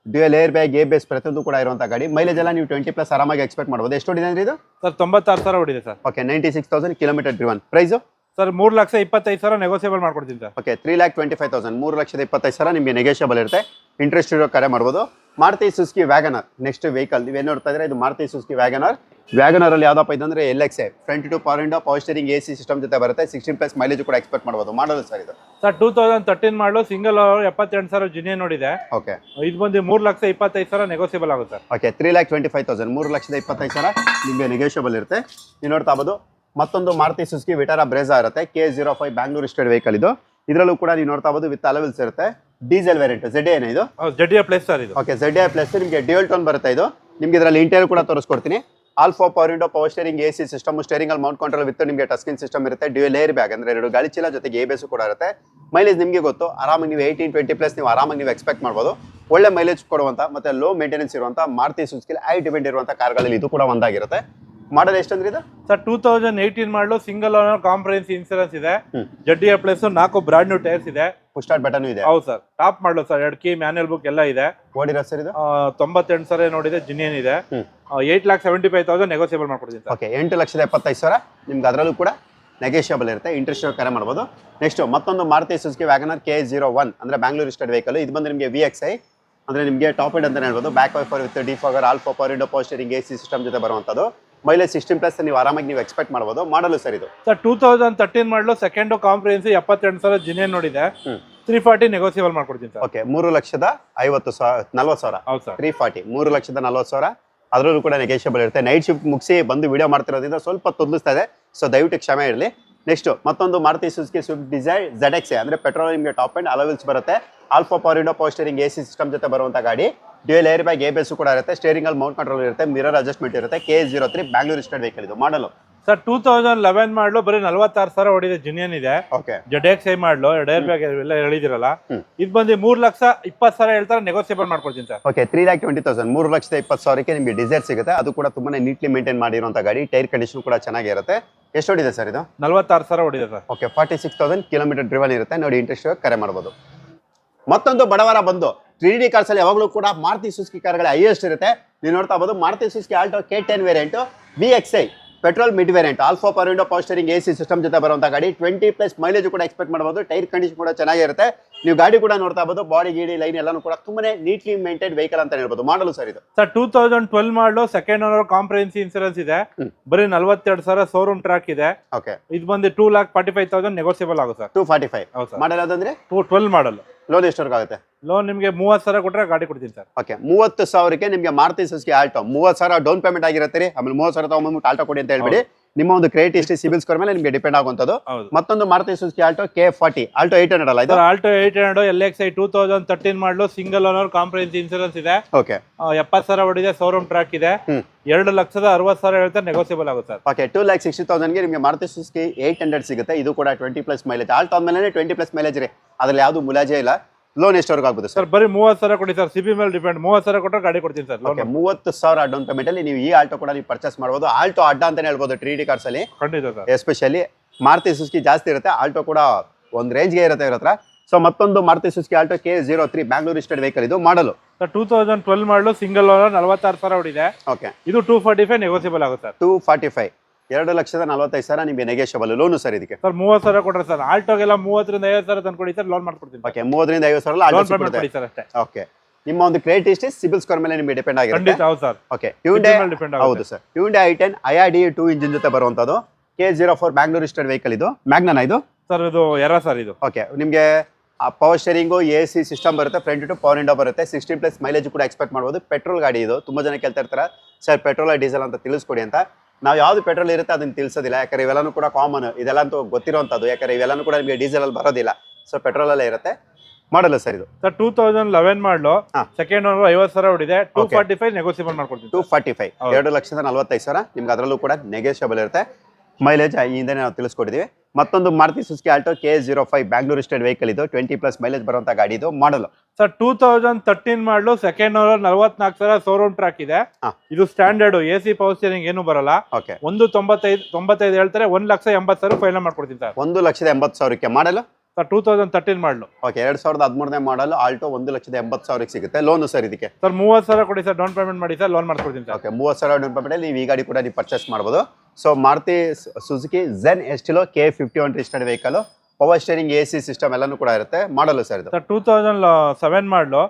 dual air bag A BS ಪ್ರತಿಯೊಂದು ಕೂಡ ಇರುವಂಥ ಗಾಡಿ. ಮೈಲೇಜ್ ಎಲ್ಲ ನೀವು ಟ್ವೆಂಟಿ ಪ್ಲಸ್ ಆರಾಮಾಗಿ ಎಕ್ಸ್ಪೆಕ್ಟ್ ಮಾಡ್ಬೋದು. ಎಷ್ಟು ಹೊಡಿದೆ ಅಂದ್ರೆ ಇದು? ಸರ್ ತೊಂಬತ್ತಾರು ಸಾವಿರ ಹೊಡಿದೆ sir. Okay ninety six thousand kilometre driven price sir ಮೂರು ಲಕ್ಷ ಇಪ್ಪತ್ತೈದು ಸಾವಿರ ನೆಗೋಸಿಯಬಲ್ ಮಾಡ್ಕೊಡ್ತೀನಿ sir. Okay three lakh twenty five thousand ಮೂರು ಲಕ್ಷದ ಇಪ್ಪತ್ತೈದು ಸಾವಿರ ನಿಮಗೆ ನೆಗೋಷಿಯಬಲ್ ಇರುತ್ತೆ. ಇಂಟ್ರೆಸ್ಟ್ ಇರೋ ಕರೆ ಮಾಡ್ಬೋದು. Maruti Suzuki Wagon R next vehicle ನೀವೇನು ನೋಡ್ತಾ ಇದ್ರೆ ಇದು ಮಾರುತಿ ಸುಸ್ಕಿ ವ್ಯಾಗನರ್ ವ್ಯಾಗನರ್ ಅಲ್ಲಿ ಯಾವ್ದಪ್ಪ ಇದಂದ್ರೆ L X front two power window power steering A C system ಜೊತೆ ಬರುತ್ತೆ. ಸಿಕ್ಸ್ಟೀನ್ ಪ್ಲಸ್ ಮೈಲೇಜ್ ಕೂಡ ಎಕ್ಸ್ಪೆಕ್ಟ್ ಮಾಡಬಹುದು ಮಾಡಲು ಸರ್ ಇದು? Sir two thousand thirteen model single ಎಪ್ಪತ್ತೆಂಟು ಸಾವಿರ ಜಿನೇ ನೋಡಿದೆ. ಓಕೆ ಇದು ಬಂದು ಮೂರು ಲಕ್ಷ ಇಪ್ಪತ್ತೈದು ಸಾವಿರ ನೆಗೋಸಿಯಬಲ್ ಆಗುತ್ತೆ okay three lakh twenty five thousand ಮೂರು ಲಕ್ಷದ ಇಪ್ಪತ್ತೈದು ಸಾವಿರ ನಿಮಗೆ ನೆಗೋಷಿಯಬಲ್ ಇರುತ್ತೆ. ನೀವು ನೋಡ್ತಾ ಇರ್ಬೋದು. ಮತ್ತೊಂದು ಮಾರುತಿ ಸುಸ್ಕಿ ವಿಟಾರಾ ಬ್ರೇಜಾ ಇರುತ್ತೆ. K zero five Bangalore state vehicle ಇದು. ಇದರಲ್ಲೂ ಕೂಡ ನೀವು ನೋಡ್ತಾ ಬಹುದು ವಿತ್ ಅಲವೆಲ್ಸ್ ಇರುತ್ತೆ. ಡೀಸೆಲ್ ವೇರಿಯಂಟ್ ಜೆಡ್ ಏನ ಇದು? ಜೆಡ್ ಪ್ಲೇಸ್ ಸರ್ ಇದು. ಓಕೆ ಜೆಡ್ ಪ್ಲಸ್ ನಿಮಗೆ ಡ್ಯೂಯಲ್ ಟೋನ್ ಬರುತ್ತೆ ಇದು. ನಿಮಗೆ ಇದರಲ್ಲಿ ಇಂಟೀರಿಯರ್ ಕೂಡ ತೋರಿಸ್ಕೊಡ್ತೀನಿ. All four power window power steering A C system steering ಅಲ್ಲಿ ಮೌಂಟ್ ಕಂಟ್ರೋಲ್ ವಿತ್ ನಿಮಗೆ ಟಸ್ಕಿನ್ ಸಿಸ್ಟಮ್ ಇರುತ್ತೆ. ಡ್ಯೂಯಲ್ ಏರ್ ಬ್ಯಾಗ್ ಅಂದ್ರೆ ಎರಡು ಗಾಳಿ ಚೀಲ ಜೊತೆಗೆ ಎ ಬೇಸು ಕೂಡ ಇರುತ್ತೆ. ಮೈಲೇಜ್ ನಿಮಗೆ ಗೊತ್ತು. ಆರಾಮಾಗಿ ನೀವು ಏಯ್ಟೀನ್ ಟ್ವೆಂಟಿ ಪ್ಲಸ್ ನೀವು ಆರಾಮಾಗಿ ನೀವು ಎಕ್ಸ್ಪೆಕ್ಟ್ ಮಾಡ್ಬೋದು. ಒಳ್ಳೆ ಮೈಲೇಜ್ ಕೊಡುವಂತ ಮತ್ತೆ ಲೋ ಮೇಂಟೆನೆನ್ಸ್ ಇರುವಂತ ಮಾರುತಿ ಸುಜುಕಿಲಿ ಐ ಡಿಪೆಂಡ್ ಇರುವಂಥ ಕಾರ್ಗಳಲ್ಲಿ ಇದು ಕೂಡ ಒಂದಾಗಿರುತ್ತೆ. ಮಾಡಲ್ ಎಷ್ಟಂದ್ರೆ ಇದು? Sir two thousand eighteen model single owner comprehensive insurance ಇದೆ. ಜಡ್ಡಿ ಪ್ಲಸ್ ನಾಲ್ಕು ಬ್ರಾಂಡ್ ನ್ಯೂ ಟೈರ್ಸ್ ಇದೆ. ಪುಷ್ ಸ್ಟಾರ್ಟ್ ಬಟನ್ ಇದೆ. ಹೌದು ಸರ್. ಟಾಪ್ ಮಾಡಲು ಸರ್ ಎರಡು ಕೀ ಮ್ಯಾನ್ಯಲ್ ಬುಕ್ ಎಲ್ಲ ಇದೆ. ಓಡಿರೋ ಸರ್ ಇದು? ತೊಂಬತ್ತೆಂಟು ಸಾವಿರ ನೋಡಿದೆ ಜಿನಿಯನ್ ಇದೆ. Eight lakh seventy five thousand negotiable ಮಾಡ್ಕೊಡ್ತೀನಿ ಸರ್. ಓಕೆ ಎಂಟು ಲಕ್ಷದ ಎಪ್ಪತ್ತೈದು ಸಾವಿರ. ನಿಮ್ಗೆ ಅದರಲ್ಲೂ ಕೂಡ ನೆಗೆಷಿಯಬಲ್ ಇರುತ್ತೆ. ಇಂಟ್ರೆಸ್ಟ್ ಕರೆ ಮಾಡ್ಬೋದು. ನೆಕ್ಸ್ಟ್ ಮತ್ತೊಂದು Maruti Suzuki Wagon R K zero one ಅಂದ್ರೆ ಬ್ಯಾಂಗ್ಳೂರ್ ಸ್ಟೇಟ್ ವೆಹಿಕಲ್ ಇದು ಬಂದು ನಿಮಗೆ ವಿ ಎಕ್ಸ್ ಐ ಅಂದ್ರೆ ನಿಮಗೆ ಟಾಪ್ ಎಂಡ್ ಅಂತ ಹೇಳ್ಬೋದು. Back wiper with defogger all four window power steering steering A C system ಜೊತೆ ಬರುವಂಥದ್ದು. ಮೈಲೇಜ್ ಸಿಕ್ಸ್ಟೀನ್ ಪ್ಲಸ್ ನೀವು ಆರಾಮಾಗಿ ನೀವು ಎಕ್ಸ್ಪೆಕ್ಟ್ ಮಾಡ್ಬೋದು. ಮಾಡಲು ಸರ್ ಇದು. Sir two thousand thirteen model second comprehensive ಎಪ್ಪತ್ತೆಂಟು ಸಾವಿರ ಜಿನಿಯನ್ ನೋಡಿದೆ. ತ್ರೀ ಫಾರ್ಟಿ ನೆಗೋಸಿಯಬಲ್ ಮಾಡ್ಕೊಡ್ತೀನಿ ಸರ್. ಓಕೆ ಮೂರು ಲಕ್ಷದ ಐವತ್ತು ಸಾವಿರ ನಲ್ವತ್ತು ಸಾವಿರ. ಹೌದು ಸರ್. ತ್ರೀ ಫಾರ್ಟಿ ಮೂರು ಲಕ್ಷದ ನಲ್ವತ್ತು ಸಾವಿರ. ಅದರಲ್ಲೂ ಕೂಡ ನೆಗೆಷಿಯಬಲ್ ಇರುತ್ತೆ. ನೈಟ್ ಶಿಫ್ಟ್ ಮುಗಿಸಿ ಬಂದು ವಿಡಿಯೋ ಮಾಡ್ತಿರೋದ್ರಿಂದ ಸ್ವಲ್ಪ ತೊದಲಿಸ್ತಾ ಇದೆ. ಸೊ ದಯವಿಟ್ಟು ಕ್ಷಮೆ ಇರಲಿ. ನೆಕ್ಸ್ಟ್ ಮತ್ತೊಂದು Maruti Suzuki Swift Dzire Z X ಅಂದ್ರೆ ಪೆಟ್ರೋಲ್ ನಿಮಗೆ ಟಾಪ್ ಅಂಡ್ ಅಲವೆಲ್ಸ್ ಬರುತ್ತೆ. All four power window power steering A C system ಜೊತೆ ಬರುವಂತ ಗಾಡಿ. Dual air bag A BS ಕೂಡ ಇರುತ್ತೆ ಸ್ಟೇರಿಂಗ್ ಅಲ್ಲಿ ಮೌಂಟ್ ಕಂಟ್ರೋಲ್ ಇರುತ್ತೆ ಮಿರರ್ ಅಡ್ಜಸ್ಟ್ಮೆಂಟ್ ಇರುತ್ತೆ K zero three Bangalore state vehicle ಇದು ಮಾಡಲು ಸರ್ ಟೂ ತೌಸಂಡ್ ಲೆವೆನ್ ಮಾಡಲು ಬರೀ ನಲ್ವತ್ತಾರು ಸಾವಿರ ಹೊಡಿದೆ ಜುನಿಯನ್ ಇದೆ. ಓಕೆ ಜಡ್ ಎಕ್ಸ್ ಐ ಮಾಡಲು ಡೈರ್ ಬ್ಯಾಗ್ ಎಲ್ಲ ಹೇಳಿದಿರಲ್ಲ. ಇದು ಬಂದು ಮೂರು ಲಕ್ಷ ಇಪ್ಪತ್ತು ಸಾವಿರ ಹೇಳ್ತಾರೆ ನೆಗೋಸಿಯೇಬಲ್ ಮಾಡ್ಕೊಡ್ತೀನಿ sir okay three lakh twenty thousand ಮೂರು ಲಕ್ಷದ ಇಪ್ಪತ್ತು ಸಾವಿರಕ್ಕೆ ನಿಮಗೆ ಡಿಸೈರ್ ಸಿಗುತ್ತೆ. ಅದು ಕೂಡ ತುಂಬಾ ನೀಟ್ಲಿ ಮೇಂಟೈನ್ ಮಾಡಿರುವಂಥ ಗಾಡಿ ಟೈರ್ ಕಂಡೀಷನ್ ಕೂಡ ಚೆನ್ನಾಗಿರುತ್ತೆ ಎಷ್ಟು ಹೊಡಿದೆ ಸರ್ ಇದು? ನಲ್ವತ್ತಾರು ಸಾವಿರ ಹೊಡಿದೆ sir okay forty six thousand kilometre driven ಇರುತ್ತೆ. ನೋಡಿ ಇಂಟ್ರೆಸ್ಟ್ ಕರೆ ಮಾಡ್ಬೋದು. ಮತ್ತೊಂದು ಬಡವರ ಬಂದು ತ್ರೀ ಡಿ ಕಾರ್ಸ್ ಅಲ್ಲಿ ಯಾವಾಗಲೂ ಕೂಡ ಮಾರುತಿ ಸುಸ್ಕಿ ಕಾರ್ಗಳ ಹೈಯೆಸ್ಟ್ ಇರುತ್ತೆ. ನೀವು ನೋಡ್ತಾ ಇರ್ಬೋದು Maruti Suzuki Alto K ten variant B X I petrol mid variant all four power window power steering A C system ಜೊತೆ ಬರುವಂಥ ಗಾಡಿ. ಟ್ವೆಂಟಿ ಪ್ಲಸ್ ಮೈಲೇಜ್ ಕೂಡ ಎಕ್ಸ್ಪೆಕ್ಟ್ ಮಾಡ್ಬೋದು ಟೈರ್ ಕಂಡೀಷನ್ ಕೂಡ ಚೆನ್ನಾಗಿರುತ್ತೆ. ನೀವು ಗಾಡಿ ಕೂಡ ನೋಡ್ತಾ ಇರ್ಬೋದು ಬಾಡಿ ಗೀಡಿ ಲೈನ್ ಎಲ್ಲಾನು ಕೂಡ ತುಂಬಾನೇ ನೀಟ್ಲಿ ಮೇಂಟೈನ್ ವೆಹಿಕಲ್ ಅಂತ ಹೇಳ್ಬೋದು. ಮಾಡಲು ಸರ್ ಇದು? Sir two thousand twelve model second owner comprehensive insurance ಇದೆ. ಬರೀ ನಲ್ವತ್ತೆರಡು ಸಾವಿರ ಶೋರೂಮ್ ಟ್ರ್ಯಾಕ್ ಇದೆ. ಓಕೆ ಇದು ಬಂದು two lakh forty five thousand negotiable ಆಗುತ್ತೆ sir. Two forty five model ಅದಂದ್ರೆ ಟೂ ಟ್ವೆಲ್ ಮಾಡಲ್. ಲೋನ್ ಎಷ್ಟವರೆಗೂ ಆಗುತ್ತೆ? ಲೋನ್ ನಿಮಗೆ ಮೂವತ್ತು ಸಾವಿರ ಕೊಟ್ಟರೆ ಗಾಡಿ ಕೊಡ್ತೀನಿ ಸರ್. ಓಕೆ ಮೂವತ್ತು ಸಾವಿರಕ್ಕೆ ನಿಮಗೆ ಮಾರುತಿ ಸುಸ್ಕಿ ಆಲ್ಟೋ ಮೂವತ್ತು ಸಾವಿರ ಡೌನ್ ಪೇಮೆಂಟ್ ಆಗಿರುತ್ತೆ ರೀ. ಆಮೇಲೆ ಮೂವತ್ತು ಸಾವಿರ ತೊಗೊಂಬಂದ್ಬಿಟ್ಟು ಆಲ್ಟೋ ಕೊಡಿ ಅಂತ ಹೇಳ್ಬಿಡಿ. ನಿಮ್ಮ ಒಂದು ಕ್ರೆಡಿಟ್ ಹಿಸ್ಟ್ರಿ ಸಿಬಿಲ್ ಸ್ಕೋರ್ ಮೇಲೆ ನಿಮಗೆ ಡಿಪೆಂಡ್ ಆಗುವಂಥದ್ದು. ಮತ್ತೊಂದು Maruti Suzuki Alto K forty Alto eight hundred ಅಲ್ಲ ಇದು? Alto eight hundred L X I two thousand thirteen model single owner comprehensive insurance ಇದೆ. ಓಕೆ ಎಪ್ಪತ್ತು ಸಾವಿರ ಹೊಡಿದೆ ಶೋರೂಮ್ ಟ್ರ್ಯಾಕ್ ಇದೆ. ಎರಡು ಲಕ್ಷದ ಅರವತ್ತು ಸಾವಿರ ಹೇಳ್ತಾರೆ ನೆಗೋಸಿಯಬಲ್ ಆಗುತ್ತೆ ಓಕೆ ಟೂ ಲ್ಯಾಕ್ ಸಿಕ್ಸ್ಟಿ ತೌಸಂಡ್ಗೆ ನಿಮಗೆ ಮಾರುತಿ ಸುಸ್ಕಿ ಏಟ್ ಹಂಡ್ರೆಡ್ ಸಿಗುತ್ತೆ. ಇದು ಕೂಡ ಟ್ವೆಂಟಿ ಪ್ಲಸ್ ಮೈಲೇಜ್ ಆಲ್ಟೋ ಆದ್ಮೇಲೆ ಟ್ವೆಂಟಿ ಪ್ಲಸ್ ಮೈಲೇಜ್ ರೀ. ಅದ್ರಲ್ಲಿ ಯಾವುದು ಮುಲಾಜೆ ಇಲ್ಲ. ಲೋನ್ ಎಷ್ಟವರೆಗೂ ಆಗ್ಬೋದು ಸರ್ ಸರ್ ಬರೀ ಮೂವತ್ತು ಸಾವಿರ ಕೊಡಿ ಸರ್. ಸಿಬಿ ಮೇಲೆ ಡಿಪೆಂಡ್ ಮೂವತ್ತು ಸಾವಿರ ಕೊಟ್ಟರೆ ಗಾಡಿ ಕೊಡ್ತೀನಿ ಸರ್ ಓಕೆ ಮೂವತ್ತು ಸಾವಿರ ಡೌನ್ ಪೇಮೆಂಟ್ ಅಲ್ಲಿ ನೀವು ಈ ಆಲ್ಟೋ ಕೂಡ ನೀವು ಪರ್ಚೇಸ್ ಮಾಡ್ಬೋದು. ಆಲ್ಟೋ ಅಡ್ಡ ಅಂತಾನೆ ಹೇಳ್ಬೋದು ತ್ರೀ ಡಿ ಕಾರ್ಸ್ ಅಲ್ಲಿ. ಖಂಡಿತ ಸರ್. ಎಸ್ಪೆಷಲಿ ಮಾರುತಿ ಸುಸ್ಕಿ ಜಾಸ್ತಿ ಇರುತ್ತೆ. ಆಲ್ಟೋ ಕೂಡ ಒಂದು ರೇಂಜ್ಗೆ ಇರುತ್ತೆ ಇವ್ರ ಹತ್ರ. ಸೊ ಮತ್ತೊಂದು Maruti Suzuki Alto K zero three Bangalore ಇಸ್ಟೆಡ್ vehicle ಇದು model sir two thousand twelve model single owner ನಲವತ್ತಾರು ಸಾವಿರ ಹೊಡಿದೆ ಓಕೆ ಇದು ಟೂ ಫಾರ್ಟಿ ಫೈವ್ ನೆಗೋಸಿಯಬಲ್ ಆಗುತ್ತೆ ಸರ್. ಟೂ ಫಾರ್ಟಿ ಫೈವ್ ಎರಡು ಲಕ್ಷದ ನಲವತ್ತೈದು ಸಾವಿರ ನಿಮಗೆ ನೆಗೆಷಬಲ್ ಲೋನು ಸರ್ ಇದಕ್ಕೆ. ಸರ್ ಮೂವತ್ತು ಸಾವಿರ ಕೊಡ್ರಿ ಸರ್ ಆಲ್ಟೋಗೆಲ್ಲ ಮೂವತ್ತರಿಂದ ಐವತ್ತು ಸಾವಿರ ತಂದ್ಕೊಡಿ ಸರ್ ಲೋನ್ ಮಾಡ್ಕೊಡ್ತೀನಿ. ಓಕೆ ಮೂವತ್ತರಿಂದ ಐವತ್ತು ಸಾವಿರ ಲೋನ್ ಪೇಮೆಂಟ್ ಕೊಡಿ ಸರ್ ಅಷ್ಟೇ. ಓಕೆ ನಿಮ್ಮ ಒಂದು ಕ್ರೆಡಿಟ್ ಇಷ್ಟೇ ಸಿಬಿಲ್ ಸ್ಕೋರ್ ಮೇಲೆ ನಿಮಗೆ ಡಿಪೆಂಡ್ ಆಗಿರುತ್ತೆ. ಖಂಡಿತ ಹೌದು ಸರ್. ಓಕೆ ಹ್ಯೂಂಡೆ ಹೌದು sir. Hyundai i ten i R D two engine ಜೊತೆ ಬರುವಂಥದ್ದು. K zero four Bangalore state vehicle ಇದು. ಮ್ಯಾಗ್ನನ ಇದು? ಸರ್ ಇದು ಎರ ಸರ್ ಇದು. ಓಕೆ ನಿಮಗೆ power steering A C system ಬರುತ್ತೆ ಫ್ರಂಟ್ ಟು ಪವರ್ ಇಂಡೋ ಬರುತ್ತೆ. ಸಿಕ್ಸ್ಟಿ ಪ್ಲಸ್ ಮೈಲೇಜ್ ಕೂಡ ಎಕ್ಸ್ಪೆಕ್ಟ್ ಮಾಡ್ಬೋದು. ಪೆಟ್ರೋಲ್ ಗಾಡಿ ಇದು. ತುಂಬ ಜನ ಕೇಳ್ತಾ ಇರ್ತಾರೆ ಸರ್ ಪೆಟ್ರೋಲ್ ಡೀಸೆಲ್ ಅಂತ ತಿಳಿಸ್ಕೊಡಿ ಅಂತ. ನಾವು ಯಾವ್ದು ಪೆಟ್ರೋಲ್ ಇರುತ್ತೆ ಅದನ್ನ ತಿಳಿಸೋದಿಲ್ಲ. ಯಾಕಂದ್ರೆ ಇವೆಲ್ಲನೂ ಕೂಡ ಕಾಮನ್ ಇದೆಲ್ಲ ಅಂತೂ ಗೊತ್ತಿರೋಂಥದ್ದು. ಯಾಕಂದ್ರೆ ಇವೆಲ್ಲನೂ ಕೂಡ ನಿಮಗೆ ಡೀಸೆಲ್ ಬರೋದಿಲ್ಲ. ಸೊ ಪೆಟ್ರೋಲಲ್ಲೇ ಇರುತ್ತೆ. ಮಾಡಲ್ಲ ಸರ್ ಇದು. Sir two thousand eleven model. Second owner ಐವತ್ತು ಸಾವಿರ ಹೊಡಿದೆ ಟೂ. ಫಾರ್ಟಿ ಫೈವ್ ನೆಗೋಸಿಯಬಲ್ ಮಾಡ್ಕೊಡ್ತೀವಿ ಟೂ ಫಾರ್ಟಿ ಫೈವ್. ಎರಡು ಲಕ್ಷದ ನಲವತ್ತೈದು ಸಾವಿರ. ನಿಮ್ಗೆ ಅದರಲ್ಲೂ ಕೂಡ ನೆಗೋಸಿಯಬಲ್ ಇರುತ್ತೆ. ಮೈಲೇಜ್ ಈ ಹಿಂದೆ ನಾವು ತಿಳಿಸ್ಕೊಟ್ಟಿದ್ದೀವಿ ಮತ್ತೊಂದು Maruti Suzuki Alto K zero five Bangalore state vehicle ಇದು ಟ್ವೆಂಟಿ ಪ್ಲಸ್ ಮೈಲೇಜ್ ಬರುವಂಥ ಗಾಡಿ ಇದು model sir two thousand thirteen model second owner ನಲವತ್ನಾಲ್ಕು ಸಾವಿರ ಶೋರೂಮ್ ಟ್ರ್ಯಾಕ್ ಇದೆ. ಇದು standard A C power steering ಏನು ಬರಲ್ಲ. ಓಕೆ ಒಂದು ತೊಂಬತ್ತೈದು ತೊಂಬತ್ತೈದು ಹೇಳ್ತಾರೆ ಒಂದು ಲಕ್ಷ ಎಂಬತ್ತು ಸಾವಿರ ಫೈನಲ್ ಮಾಡ್ಕೊಡ್ತೀನಿ ಸರ್. ಒಂದು ಲಕ್ಷದ ಎಂಬತ್ತು ಸಾವಿರಕ್ಕೆ model sir two thousand thirteen model. Okay ಎರಡ್ ಸಾವಿರದ ಹದಿಮೂರನೇ ಮಾಡಲು ಆಲ್ಟೋ ಒಂದು ಲಕ್ಷದ ಎಂಬತ್ತು ಸಾವಿರಕ್ಕೆ ಸಿಗುತ್ತೆ. ಲೋನು ಸರ್ ಇದಕ್ಕೆ? ಸರ್ ಮೂವತ್ತು ಸಾವಿರ ಕೊಡಿ ಸರ್ ಡೌನ್ ಪೇಮೆಂಟ್ ಮಾಡಿ ಸರ್ ಲೋನ್ ಮಾಡ್ಕೊಡ್ತೀನಿ ಸರ್. ಓಕೆ ಮೂವತ್ತು ಸಾವಿರ ಡೌನ್ ಪೇಮೆಂಟ್ ನೀವು ಈ ಗಾಡಿ ಕೂಡ ನೀವು ಪರ್ಚೇಸ್ ಮಾಡ್ಬೋದು. So Maruti Suzuki Zen Estilo K fifty one registered vehicle power steering A C system ಎಲ್ಲಾನು ಕೂಡ ಇರುತ್ತೆ. ಮಾಡಲು ಸರ್ ಇದು. Sir two thousand seven model.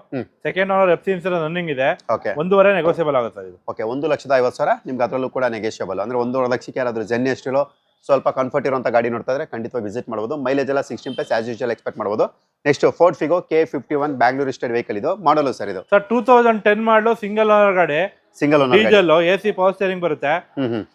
Second owner F C insurance running ಇದೆ. ಓಕೆ ಒಂದೂವರೆ ನೆಗೋಸಿಯಬಲ್ ಆಗುತ್ತೆ ಇದು. ಓಕೆ ಒಂದು ಲಕ್ಷದ ಐವತ್ತು ಸಾವಿರ ನಿಮ್ಗೆ ಅದರಲ್ಲೂ ಕೂಡ ನೆಗೋಸಿಯಬಲ್ ಅಂದ್ರೆ ಒಂದೂವರೆ ಲಕ್ಷಕ್ಕೆ ಯಾರಾದರೂ ಜೆನ್ ಎಷ್ಟಿರೋ ಸ್ವಲ್ಪ ಕಂಫರ್ಟ್ ಇರುವಂಥ ಗಾಡಿ ನೋಡ್ತಾ ಇದ್ರೆ ಖಂಡಿತವಾಗಿ ವಿಸಿಟ್ ಮಾಡ್ಬೋದು. ಮೈಲೇಜ್ ಎಲ್ಲ sixteen plus as usual expect ಮಾಡ್ಬೋದು. Next Ford Figo K fifty one Bangalore state vehicle ಇದು ಮಾಡಲು ಸರ್ ಇದು? Sir two thousand ten model single owner ಗಾಡಿ. Single owner diesel A C power steering ಬರುತ್ತೆ.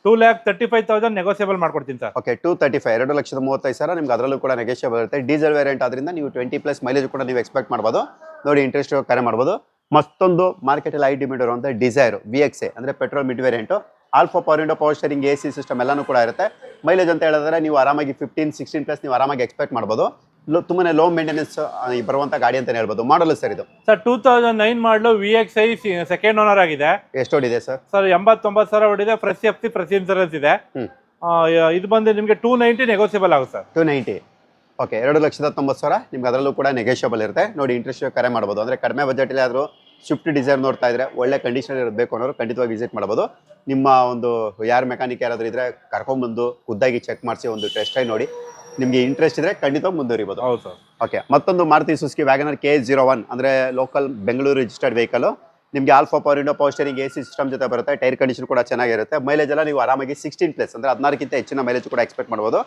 Two lakh thirty five thousand negotiable ಮಾಡ್ಕೊಡ್ತೀನಿ sir. Okay two thirty five ಎರಡು ಲಕ್ಷದ ಮೂವತ್ತೈದು ಸಾವಿರ ನಿಮ್ಗೆ ಅದರಲ್ಲೂ ಕೂಡ ನೆಗೋಸಿಯಬಲ್ ಇರುತ್ತೆ. ಡೀಸೆಲ್ ವೇರಿಯಂಟ್ ಆದ್ರಿಂದ ನೀವು ಟ್ವೆಂಟಿ ಪ್ಲಸ್ ಮೈಲೇಜ್ ಕೂಡ ನೀವು ಎಕ್ಸ್ಪೆಕ್ಟ್ ಮಾಡ್ಬೋದು. ನೋಡಿ ಇಂಟ್ರೆಸ್ಟ್ ಕರೆ ಮಾಡ್ಬೋದು. ಮತ್ತೊಂದು ಮಾರ್ಕೆಟಲ್ಲಿ ಐ ಡಿಮಿಡ್ ಇರುವಂಥ ಡಿಸೈರ್ ವಿ ಎಕ್ಸ್ ಎ ಅಂದರೆ petrol mid variant also power window power steering A C system ಎಲ್ಲನೂ ಕೂಡ ಇರುತ್ತೆ. ಮೈಲೇಜ್ ಅಂತ ಹೇಳಿದ್ರೆ ನೀವು ಆರಾಮಾಗಿ ಫಿಫ್ಟೀನ್ ಸಿಕ್ಸ್ಟೀನ್ ಪ್ಲಸ್ ನೀವು ಆರಾಮಾಗಿ ಎಕ್ಸ್ಪೆಕ್ಟ್ ಮಾಡ್ಬೋದು. ತುಂಬಾ ಲೋ ಮೇಂಟೆನೆನ್ಸ್ ಬರುವಂತ ಗಾಡಿ ಅಂತ ಹೇಳ್ಬೋದು. ಮಾಡಲ್ ಸರ್ ಇದು? Sir two thousand nine model V X I second owner ಆಗಿದೆ. ಎಷ್ಟು ಓಡಿದೆ ಸರ್? ಸರ್ ಎಂಬತ್ತೊಂಬತ್ತು ಸಾವಿರ ಓಡಿದೆ. Fresh F C fresh insurance ಇದೆ. ಇದು ಬಂದು ನಿಮಗೆ ಟೂ ನೈಂಟಿ ನೆಗೋಸಿಯಬಲ್ ಆಗುತ್ತೆ ಸರ್. ಟು ನೈಂಟಿ ಓಕೆ ಎರಡು ಲಕ್ಷದ ತೊಂಬತ್ತು ಸಾವಿರ. ನಿಮ್ಗೆ ಅದರಲ್ಲೂ ಕೂಡ ನೆಗೋಸಿಯಬಲ್ ಇರುತ್ತೆ. ನೋಡಿ ಇಂಟ್ರೆಸ್ಟ್ ಕರೆ ಮಾಡ್ಬೋದು. ಅಂದರೆ ಕಡಿಮೆ ಬಜೆಟಲ್ಲಿ ಆದರೂ ಸ್ವಿಫ್ಟ್ ಡಿಸೈರ್ ನೋಡ್ತಾ ಇದ್ರೆ ಒಳ್ಳೆ ಕಂಡೀಷನ್ ಇರಬೇಕು ಅನ್ನೋರು ಖಂಡಿತವಾಗಿ ವಿಸಿಟ್ ಮಾಡ್ಬೋದು ನಿಮ್ಮ ಒಂದು ಯಾರು ಮೆಕ್ಯಾನಿಕ್ ಯಾರಾದರೂ ಇದ್ರೆ ಕರ್ಕೊಂಡ್ಬಂದು ಖುದ್ದಾಗಿ ಚೆಕ್ ಮಾಡಿಸಿ ಒಂದು ಟೆಸ್ಟ್ ಆಗಿ ನೋಡಿ. ನಿಮಗೆ ಇಂಟ್ರೆಸ್ಟ್ ಇದ್ರೆ ಖಂಡಿತವಾಗಿ ಮುಂದುವರಿಬೋದು. ಹೌದು ಸರ್. ಓಕೆ ಮತ್ತೊಂದು Maruti Suzuki WagonR K zero one ಅಂದರೆ ಲೋಕಲ್ ಬೆಂಗಳೂರು ರಿಜಿಸ್ಟರ್ಡ್ ವೆಹಿಕಲ್ ನಿಮಗೆ also power window power steering A C system ಜೊತೆ ಬರುತ್ತೆ ಟೈರ್ ಕಂಡೀಷನ್ ಕೂಡ ಚೆನ್ನಾಗಿರುತ್ತೆ. ಮೈಲೇಜ್ ಎಲ್ಲ ನೀವು ಆರಾಮಾಗಿ ಸಿಕ್ಸ್ಟೀನ್ ಪ್ಲಸ್ ಅಂದರೆ ಹದಿನಾರಕ್ಕಿಂತ ಹೆಚ್ಚಿನ ಮೈಲೇಜ್ ಕೂಡ ಎಕ್ಸ್ಪೆಕ್ಟ್ ಮಾಡ್ಬೋದು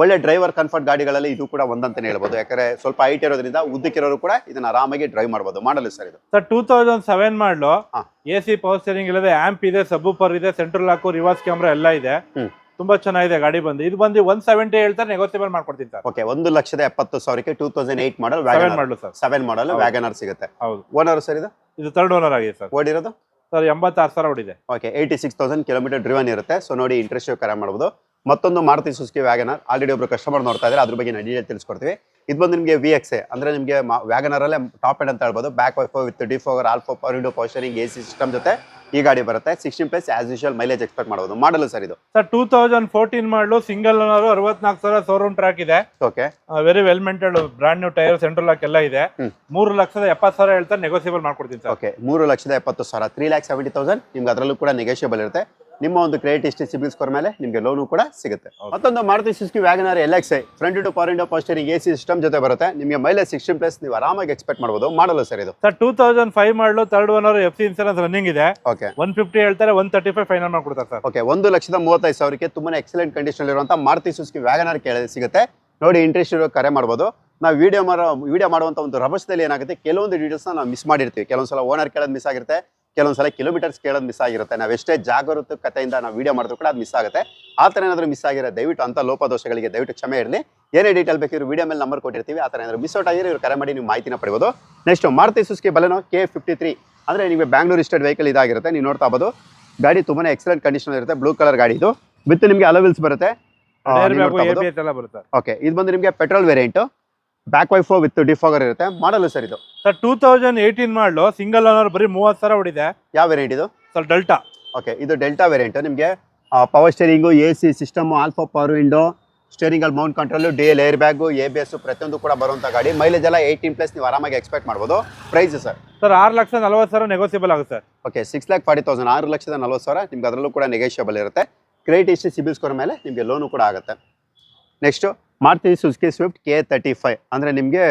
ಒಳ್ಳೆ ಡ್ರೈವರ್ ಕಂಫರ್ಟ್ ಗಾಡಿಗಳಲ್ಲಿ ಇದು ಕೂಡ ಒಂದಂತಾನೆ ಹೇಳ್ಬೋದು. ಯಾಕಂದ್ರೆ ಸ್ವಲ್ಪ ಹೈಟ್ ಇರೋದ್ರಿಂದ ಉದ್ದಕ್ಕಿರೋರು ಕೂಡ ಇದನ್ನ ಆರಾಮಾಗಿ ಡ್ರೈವ್ ಮಾಡಬಹುದು ಮಾಡಲು ಸರ್ ಇದು. Sir two thousand seven model. A C power steering ಇಲ್ಲದೆ ಆಂಪ್ ಇದೆ ಸಬ್ಬೂಪರ್ ಇದೆ ಸೆಂಟ್ರಲ್ ಲಾಕು ರಿವರ್ಸ್ ಕ್ಯಾಮ್ರಾ ಎಲ್ಲ ಇದೆ. ತುಂಬಾ ಚೆನ್ನಾಗಿದೆ ಗಾಡಿ ಬಂದು. ಇದು ಬಂದು ಒನ್ ಸೆವೆಂಟಿ ಹೇಳ್ತಾರೆ ನೆಗೋಸಿಯಬಲ್ ಮಾಡ್ಕೊಡ್ತೀನಿ ಸರ್. ಓಕೆ ಒಂದು ಲಕ್ಷದ ಎಪ್ಪತ್ತು ಸಾವಿರಕ್ಕೆ two thousand eight model wagon model sir. Seven model wagon WagonR ಸಿಗುತ್ತೆ. ಹೌದು. ಓನರ್ ಸರ್ ಇದು? ಇದು ತರ್ಡ್ ಓನರ್ ಆಗಿದೆ ಸರ್. ಓಡಿರೋದು? ಸರ್ ಎಂಬತ್ತಾರು ಸಾವಿರ ಓಡಿದೆ. Okay eighty six thousand kilometre driven ಇರುತ್ತೆ. ಸೊ ನೋಡಿ ಇಂಟ್ರೆಸ್ಟ್ ಕರೆ ಮಾಡ್ಬೋದು. ಮತ್ತೊಂದು ಮಾರುತಿ ಸುಸ್ಕಿ ವ್ಯಾಗನರ್ ಆಲ್ರೆಡಿ ಒಬ್ರು ಕಸ್ಟಮರ್ ನೋಡ್ತಾ ಇದ್ದಾರೆ ಅದ್ರ ಬಗ್ಗೆ ನಾನು ಡೀಟೇಲ್ ತಿಳಿಸ್ಕೊಡ್ತೀವಿ. ಇದು ಬಂದು ನಿಮಗೆ ವಿ ಎಕ್ಸ್ ಎ ಅಂದರೆ ನಿಮಗೆ ವ್ಯಾಗನರಲ್ಲೇ ಟಾಪ್ ಎಂಡ್ ಅಂತ ಹೇಳ್ಬೋದು. Back wiper with defogger also power window power steering A C system ಜೊತೆ ಈ ಗಾಡಿ ಬರುತ್ತೆ. Sixteen plus as usual mileage expect ಮಾಡ್ಬೋದು. ಮಾಡಲು ಸರ್ ಇದು? Sir two thousand fourteen model single owner ಅರವತ್ನಾಲ್ಕು ಸಾವಿರ ಶೋರೂಮ್ ಟ್ರ್ಯಾಕ್ ಇದೆ. Okay very well maintained brand new tyre central lock ಎಲ್ಲ ಇದೆ. ಮೂರು ಲಕ್ಷದ ಎಪ್ಪತ್ತು ಸಾವಿರ ಹೇಳ್ತಾರೆ ನೆಗೋಸಿಯಬಲ್ ಮಾಡ್ಕೊಡ್ತೀನಿ ಸರ್. ಓಕೆ ಮೂರು ಲಕ್ಷದ ಎಪ್ಪತ್ತು ಸಾವಿರ ತ್ರೀ ಲ್ಯಾಕ್ ಸೆವೆಂಟಿ ತೌಸಂಡ್ ನಿಮ್ಗೆ ಅದರಲ್ಲೂ ಕೂಡ ನೆಗೋಷಿಯಬಲ್ ಇರುತ್ತೆ. ನಿಮ್ಮ ಒಂದು ಕ್ರೆಡಿಟ್ ಹಿಸ್ಟ್ರಿ ಸಿಬಿಲ್ ಸ್ಕೋರ್ ಮೇಲೆ ನಿಮಗೆ ಲೋನು ಕೂಡ ಸಿಗುತ್ತೆ. ಮತ್ತೊಂದು Maruti Suzuki WagonR L X I front two power window power steering A C system ಜೊತೆ ಬರುತ್ತೆ. ನಿಮಗೆ ಮೈಲೇಜ್ ಸಿಕ್ಸ್ಟೀನ್ ಪ್ಲಸ್ ನೀವು ಆರಾಮಾಗಿ ಎಕ್ಸ್ಪೆಕ್ಟ್ ಮಾಡಬಹುದು ಮಾಡಲು ಸರ್ ಇದು? Sir two thousand five model third owner F C insurance running ಇದೆ. ಓಕೆ ಒನ್ ಫಿಫ್ಟಿ ಹೇಳ್ತಾರೆ ಒನ್ ತರ್ಟಿ ಫೈವ್ ಫೈನಲ್ ಮಾಡ್ಕೊಡ್ತಾರೆ ಸರ್ ಓಕೆ ಒಂದು ಲಕ್ಷದ ಮೂವತ್ತೈದು ಸಾವಿರಕ್ಕೆ ತುಂಬಾ ಎಕ್ಸಲೆಂಟ್ ಕಂಡೀಷನ್ ಇರುವಂತಹ ಮಾರುತಿ ಸುಸ್ಕಿ ವ್ಯಾಗನರ್ ಕೇಳಿ ಸಿಗುತ್ತೆ. ನೋಡಿ ಇಂಟ್ರೆಸ್ಟ್ ಇರೋ ಕರೆ ಮಾಡ್ಬೋದು. ನಾವು ವಿಡಿಯೋ ಮಾಡೋ ವಿಡಿಯೋ ಮಾಡುವಂಥ ಒಂದು ರಭಸದಲ್ಲಿ ಏನಾಗುತ್ತೆ? ಕೆಲವೊಂದು ಡೀಟೇಲ್ಸ್ ನಾವು ಮಿಸ್ ಮಾಡಿರ್ತೀವಿ. ಕೆಲವೊಂದು ಸಲ ಓನರ್ ಕೇಳೋದು ಮಿಸ್ ಆಗಿರುತ್ತೆ. ಕೆಲವೊಂದು ಸಲ ಕಿಲೋಮೀಟರ್ಸ್ ಕೇಳೋದು ಮಿಸ್ ಆಗಿರುತ್ತೆ. ನಾವು ಎಷ್ಟೇ ಜಾಗರೂಕತೆಯಿಂದ ನಾವು ವಿಡಿಯೋ ಮಾಡಿದ್ರು ಕೂಡ ಅದು ಮಿಸ್ ಆಗುತ್ತೆ. ಆ ಥರ ಏನಾದರೂ ಮಿಸ್ ಆಗಿರೋ ದಯವಿಟ್ಟು ಅಂಥ ಲೋಪದೋಷಗಳಿಗೆ ದಯವಿಟ್ಟು ಕ್ಷಮೆ ಇರಲಿ. ಏನೇ ಡೀಟೇಲ್ ಬೇಕಿರೋ ವಿಡಿಯೋ ಮೇಲೆ ನಂಬರ್ ಕೊಟ್ಟಿರ್ತೀವಿ. ಆ ಥರ ಏನಾದರೂ ಮಿಸ್ ಔಟ್ ಆಗಿರೋ ಇವ್ರು ಕರೆ ಮಾಡಿ ನೀವು ಮಾಹಿತಿನ ಪಡಿಬೋದು. Next Maruti Suzuki Baleno K fifty three ಅಂದರೆ ನಿಮಗೆ ಬ್ಯಾಂಗ್ಳೂರ್ ಸ್ಟೇಟ್ ವೆಹಿಕಲ್ ಇದಾಗಿರುತ್ತೆ. ನೀವು ನೋಡ್ತಾ ಬೋದು ಗಾಡಿ ತುಂಬಾ ಎಕ್ಸಲೆಂಟ್ ಕಂಡೀಷನ್ ಇರುತ್ತೆ. ಬ್ಲೂ ಕಲರ್ ಗಾಡಿ ಇದು. ವಿತ್ ನಿಮಗೆ ಅಲವಿಲ್ಸ್ ಬರುತ್ತೆ. ಓಕೆ ಇದು ಬಂದು ನಿಮಗೆ petrol variant back wiper with defogger ಇರುತ್ತೆ. ಮಾಡಲು ಸರ್ ಇದು? Sir two thousand eighteen model single owner ಬರೀ ಮೂವತ್ತು ಸಾವಿರ ಹೊಡಿದೆ ಯಾವ ವೇರಿಯಂಟ್ ಇದು? ಸರ್ ಡೆಲ್ಟಾ ಓಕೆ ಇದು ಡೆಲ್ಟಾ ವೇರಿಯಂಟ್ ನಿಮಗೆ power steering A C system also power window steering ಅಲ್ಲಿ mount control dual air bag A B S ಪ್ರತಿಯೊಂದು ಕೂಡ ಬರುವಂಥ ಗಾಡಿ. ಮೈಲೇಜ್ ಎಲ್ಲ ಏಯ್ಟೀನ್ ಪ್ಲಸ್ ನೀವು ಆರಾಮಾಗಿ ಎಕ್ಸ್ಪೆಕ್ಟ್ ಮಾಡ್ಬೋದು. Price sir? ಸರ್ ಆರು ಲಕ್ಷ ನಲ್ವತ್ತು ಸಾವಿರ ನೆಗೋಸಿಯಬಲ್ ಆಗುತ್ತೆ sir. Okay six lakh forty thousand ಆರು ಲಕ್ಷದ ನಲ್ವತ್ತು ಸಾವಿರ ನಿಮ್ಗೆ ಅದರಲ್ಲೂ ಕೂಡ ನೆಗೋಷಿಯಬಲ್ ಇರುತ್ತೆ. ಕ್ರೆಡಿಟ್ ಇಷ್ಟು ಸಿಬಿಲ್ ಸ್ಕೋರ್ ಮೇಲೆ ನಿಮಗೆ ಲೋನು ಕೂಡ ಆಗುತ್ತೆ. Next Maruti Suzuki Swift K thirty five ಅಂದರೆ ನಿಮಗೆ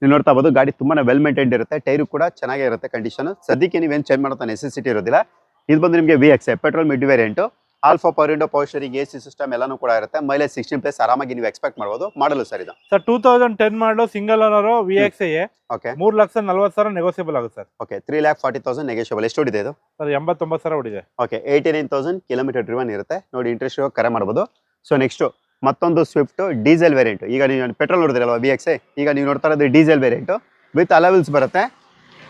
ನೀವು ನೋಡ್ತಾ ಬೋದು ಗಾಡಿ ತುಂಬಾ ವೆಲ್ ಮೇಂಟೈನ್ಡ್ ಇರುತ್ತೆ ಟೈರು ಕೂಡ ಚೆನ್ನಾಗೇ ಇರುತ್ತೆ ಕಂಡೀಷನ್ ಸದ್ಯಕ್ಕೆ ನೀವೇನು ಚೇಂಜ್ ಮಾಡೋ ನೆಸೆಸಿಟಿ ಇರೋದಿಲ್ಲ. ಇದು ಬಂದು ನಿಮಗೆ V X petrol mid variant also power window power steering A C system ಎಲ್ಲಾನು ಕೂಡ ಇರುತ್ತೆ. ಮೈಲೇಜ್ ಸಿಕ್ಸ್ಟೀನ್ ಪ್ಲೇಸ್ ಆರಾಮಾಗಿ ನೀವು ಎಕ್ಸ್ಪೆಕ್ಟ್ ಮಾಡ್ಬೋದು. ಮಾಡಲು ಸರ್ ಇದು. Sir two thousand ten model single owner V X A okay ಮೂರು ಲಕ್ಷ ನಲ್ವತ್ತು ಸಾವಿರ ನೆಗೋಸಿಯಬಲ್ ಆಗುತ್ತೆ sir. Okay three lakh forty thousand negotiable ಎಷ್ಟು ಹೊಡಿದೆ ಇದು? ಸರ್ ಎಂಬತ್ತೊಂಬತ್ತು ಸಾವಿರ ಹೊಡಿದೆ okay eighty nine thousand kilometre driven ಇರುತ್ತೆ. ನೋಡಿ ಇಂಟ್ರೆಸ್ಟ್ ಕರೆ ಮಾಡ್ಬೋದು. ಸೊ ನೆಕ್ಸ್ಟು ಮತ್ತೊಂದು ಸ್ವಿಫ್ಟ್ ಡೀಸೆಲ್ ವೇರಿಯಂಟ್ ಈಗ ನೀವು ಪೆಟ್ರೋಲ್ ನೋಡಿದ್ರಲ್ವ ಬಿ ಎಕ್ಸ್ ಈಗ ನೀವು ನೋಡ್ತಾ ಇರೋದು diesel variant with alloy wheels ಬರುತ್ತೆ.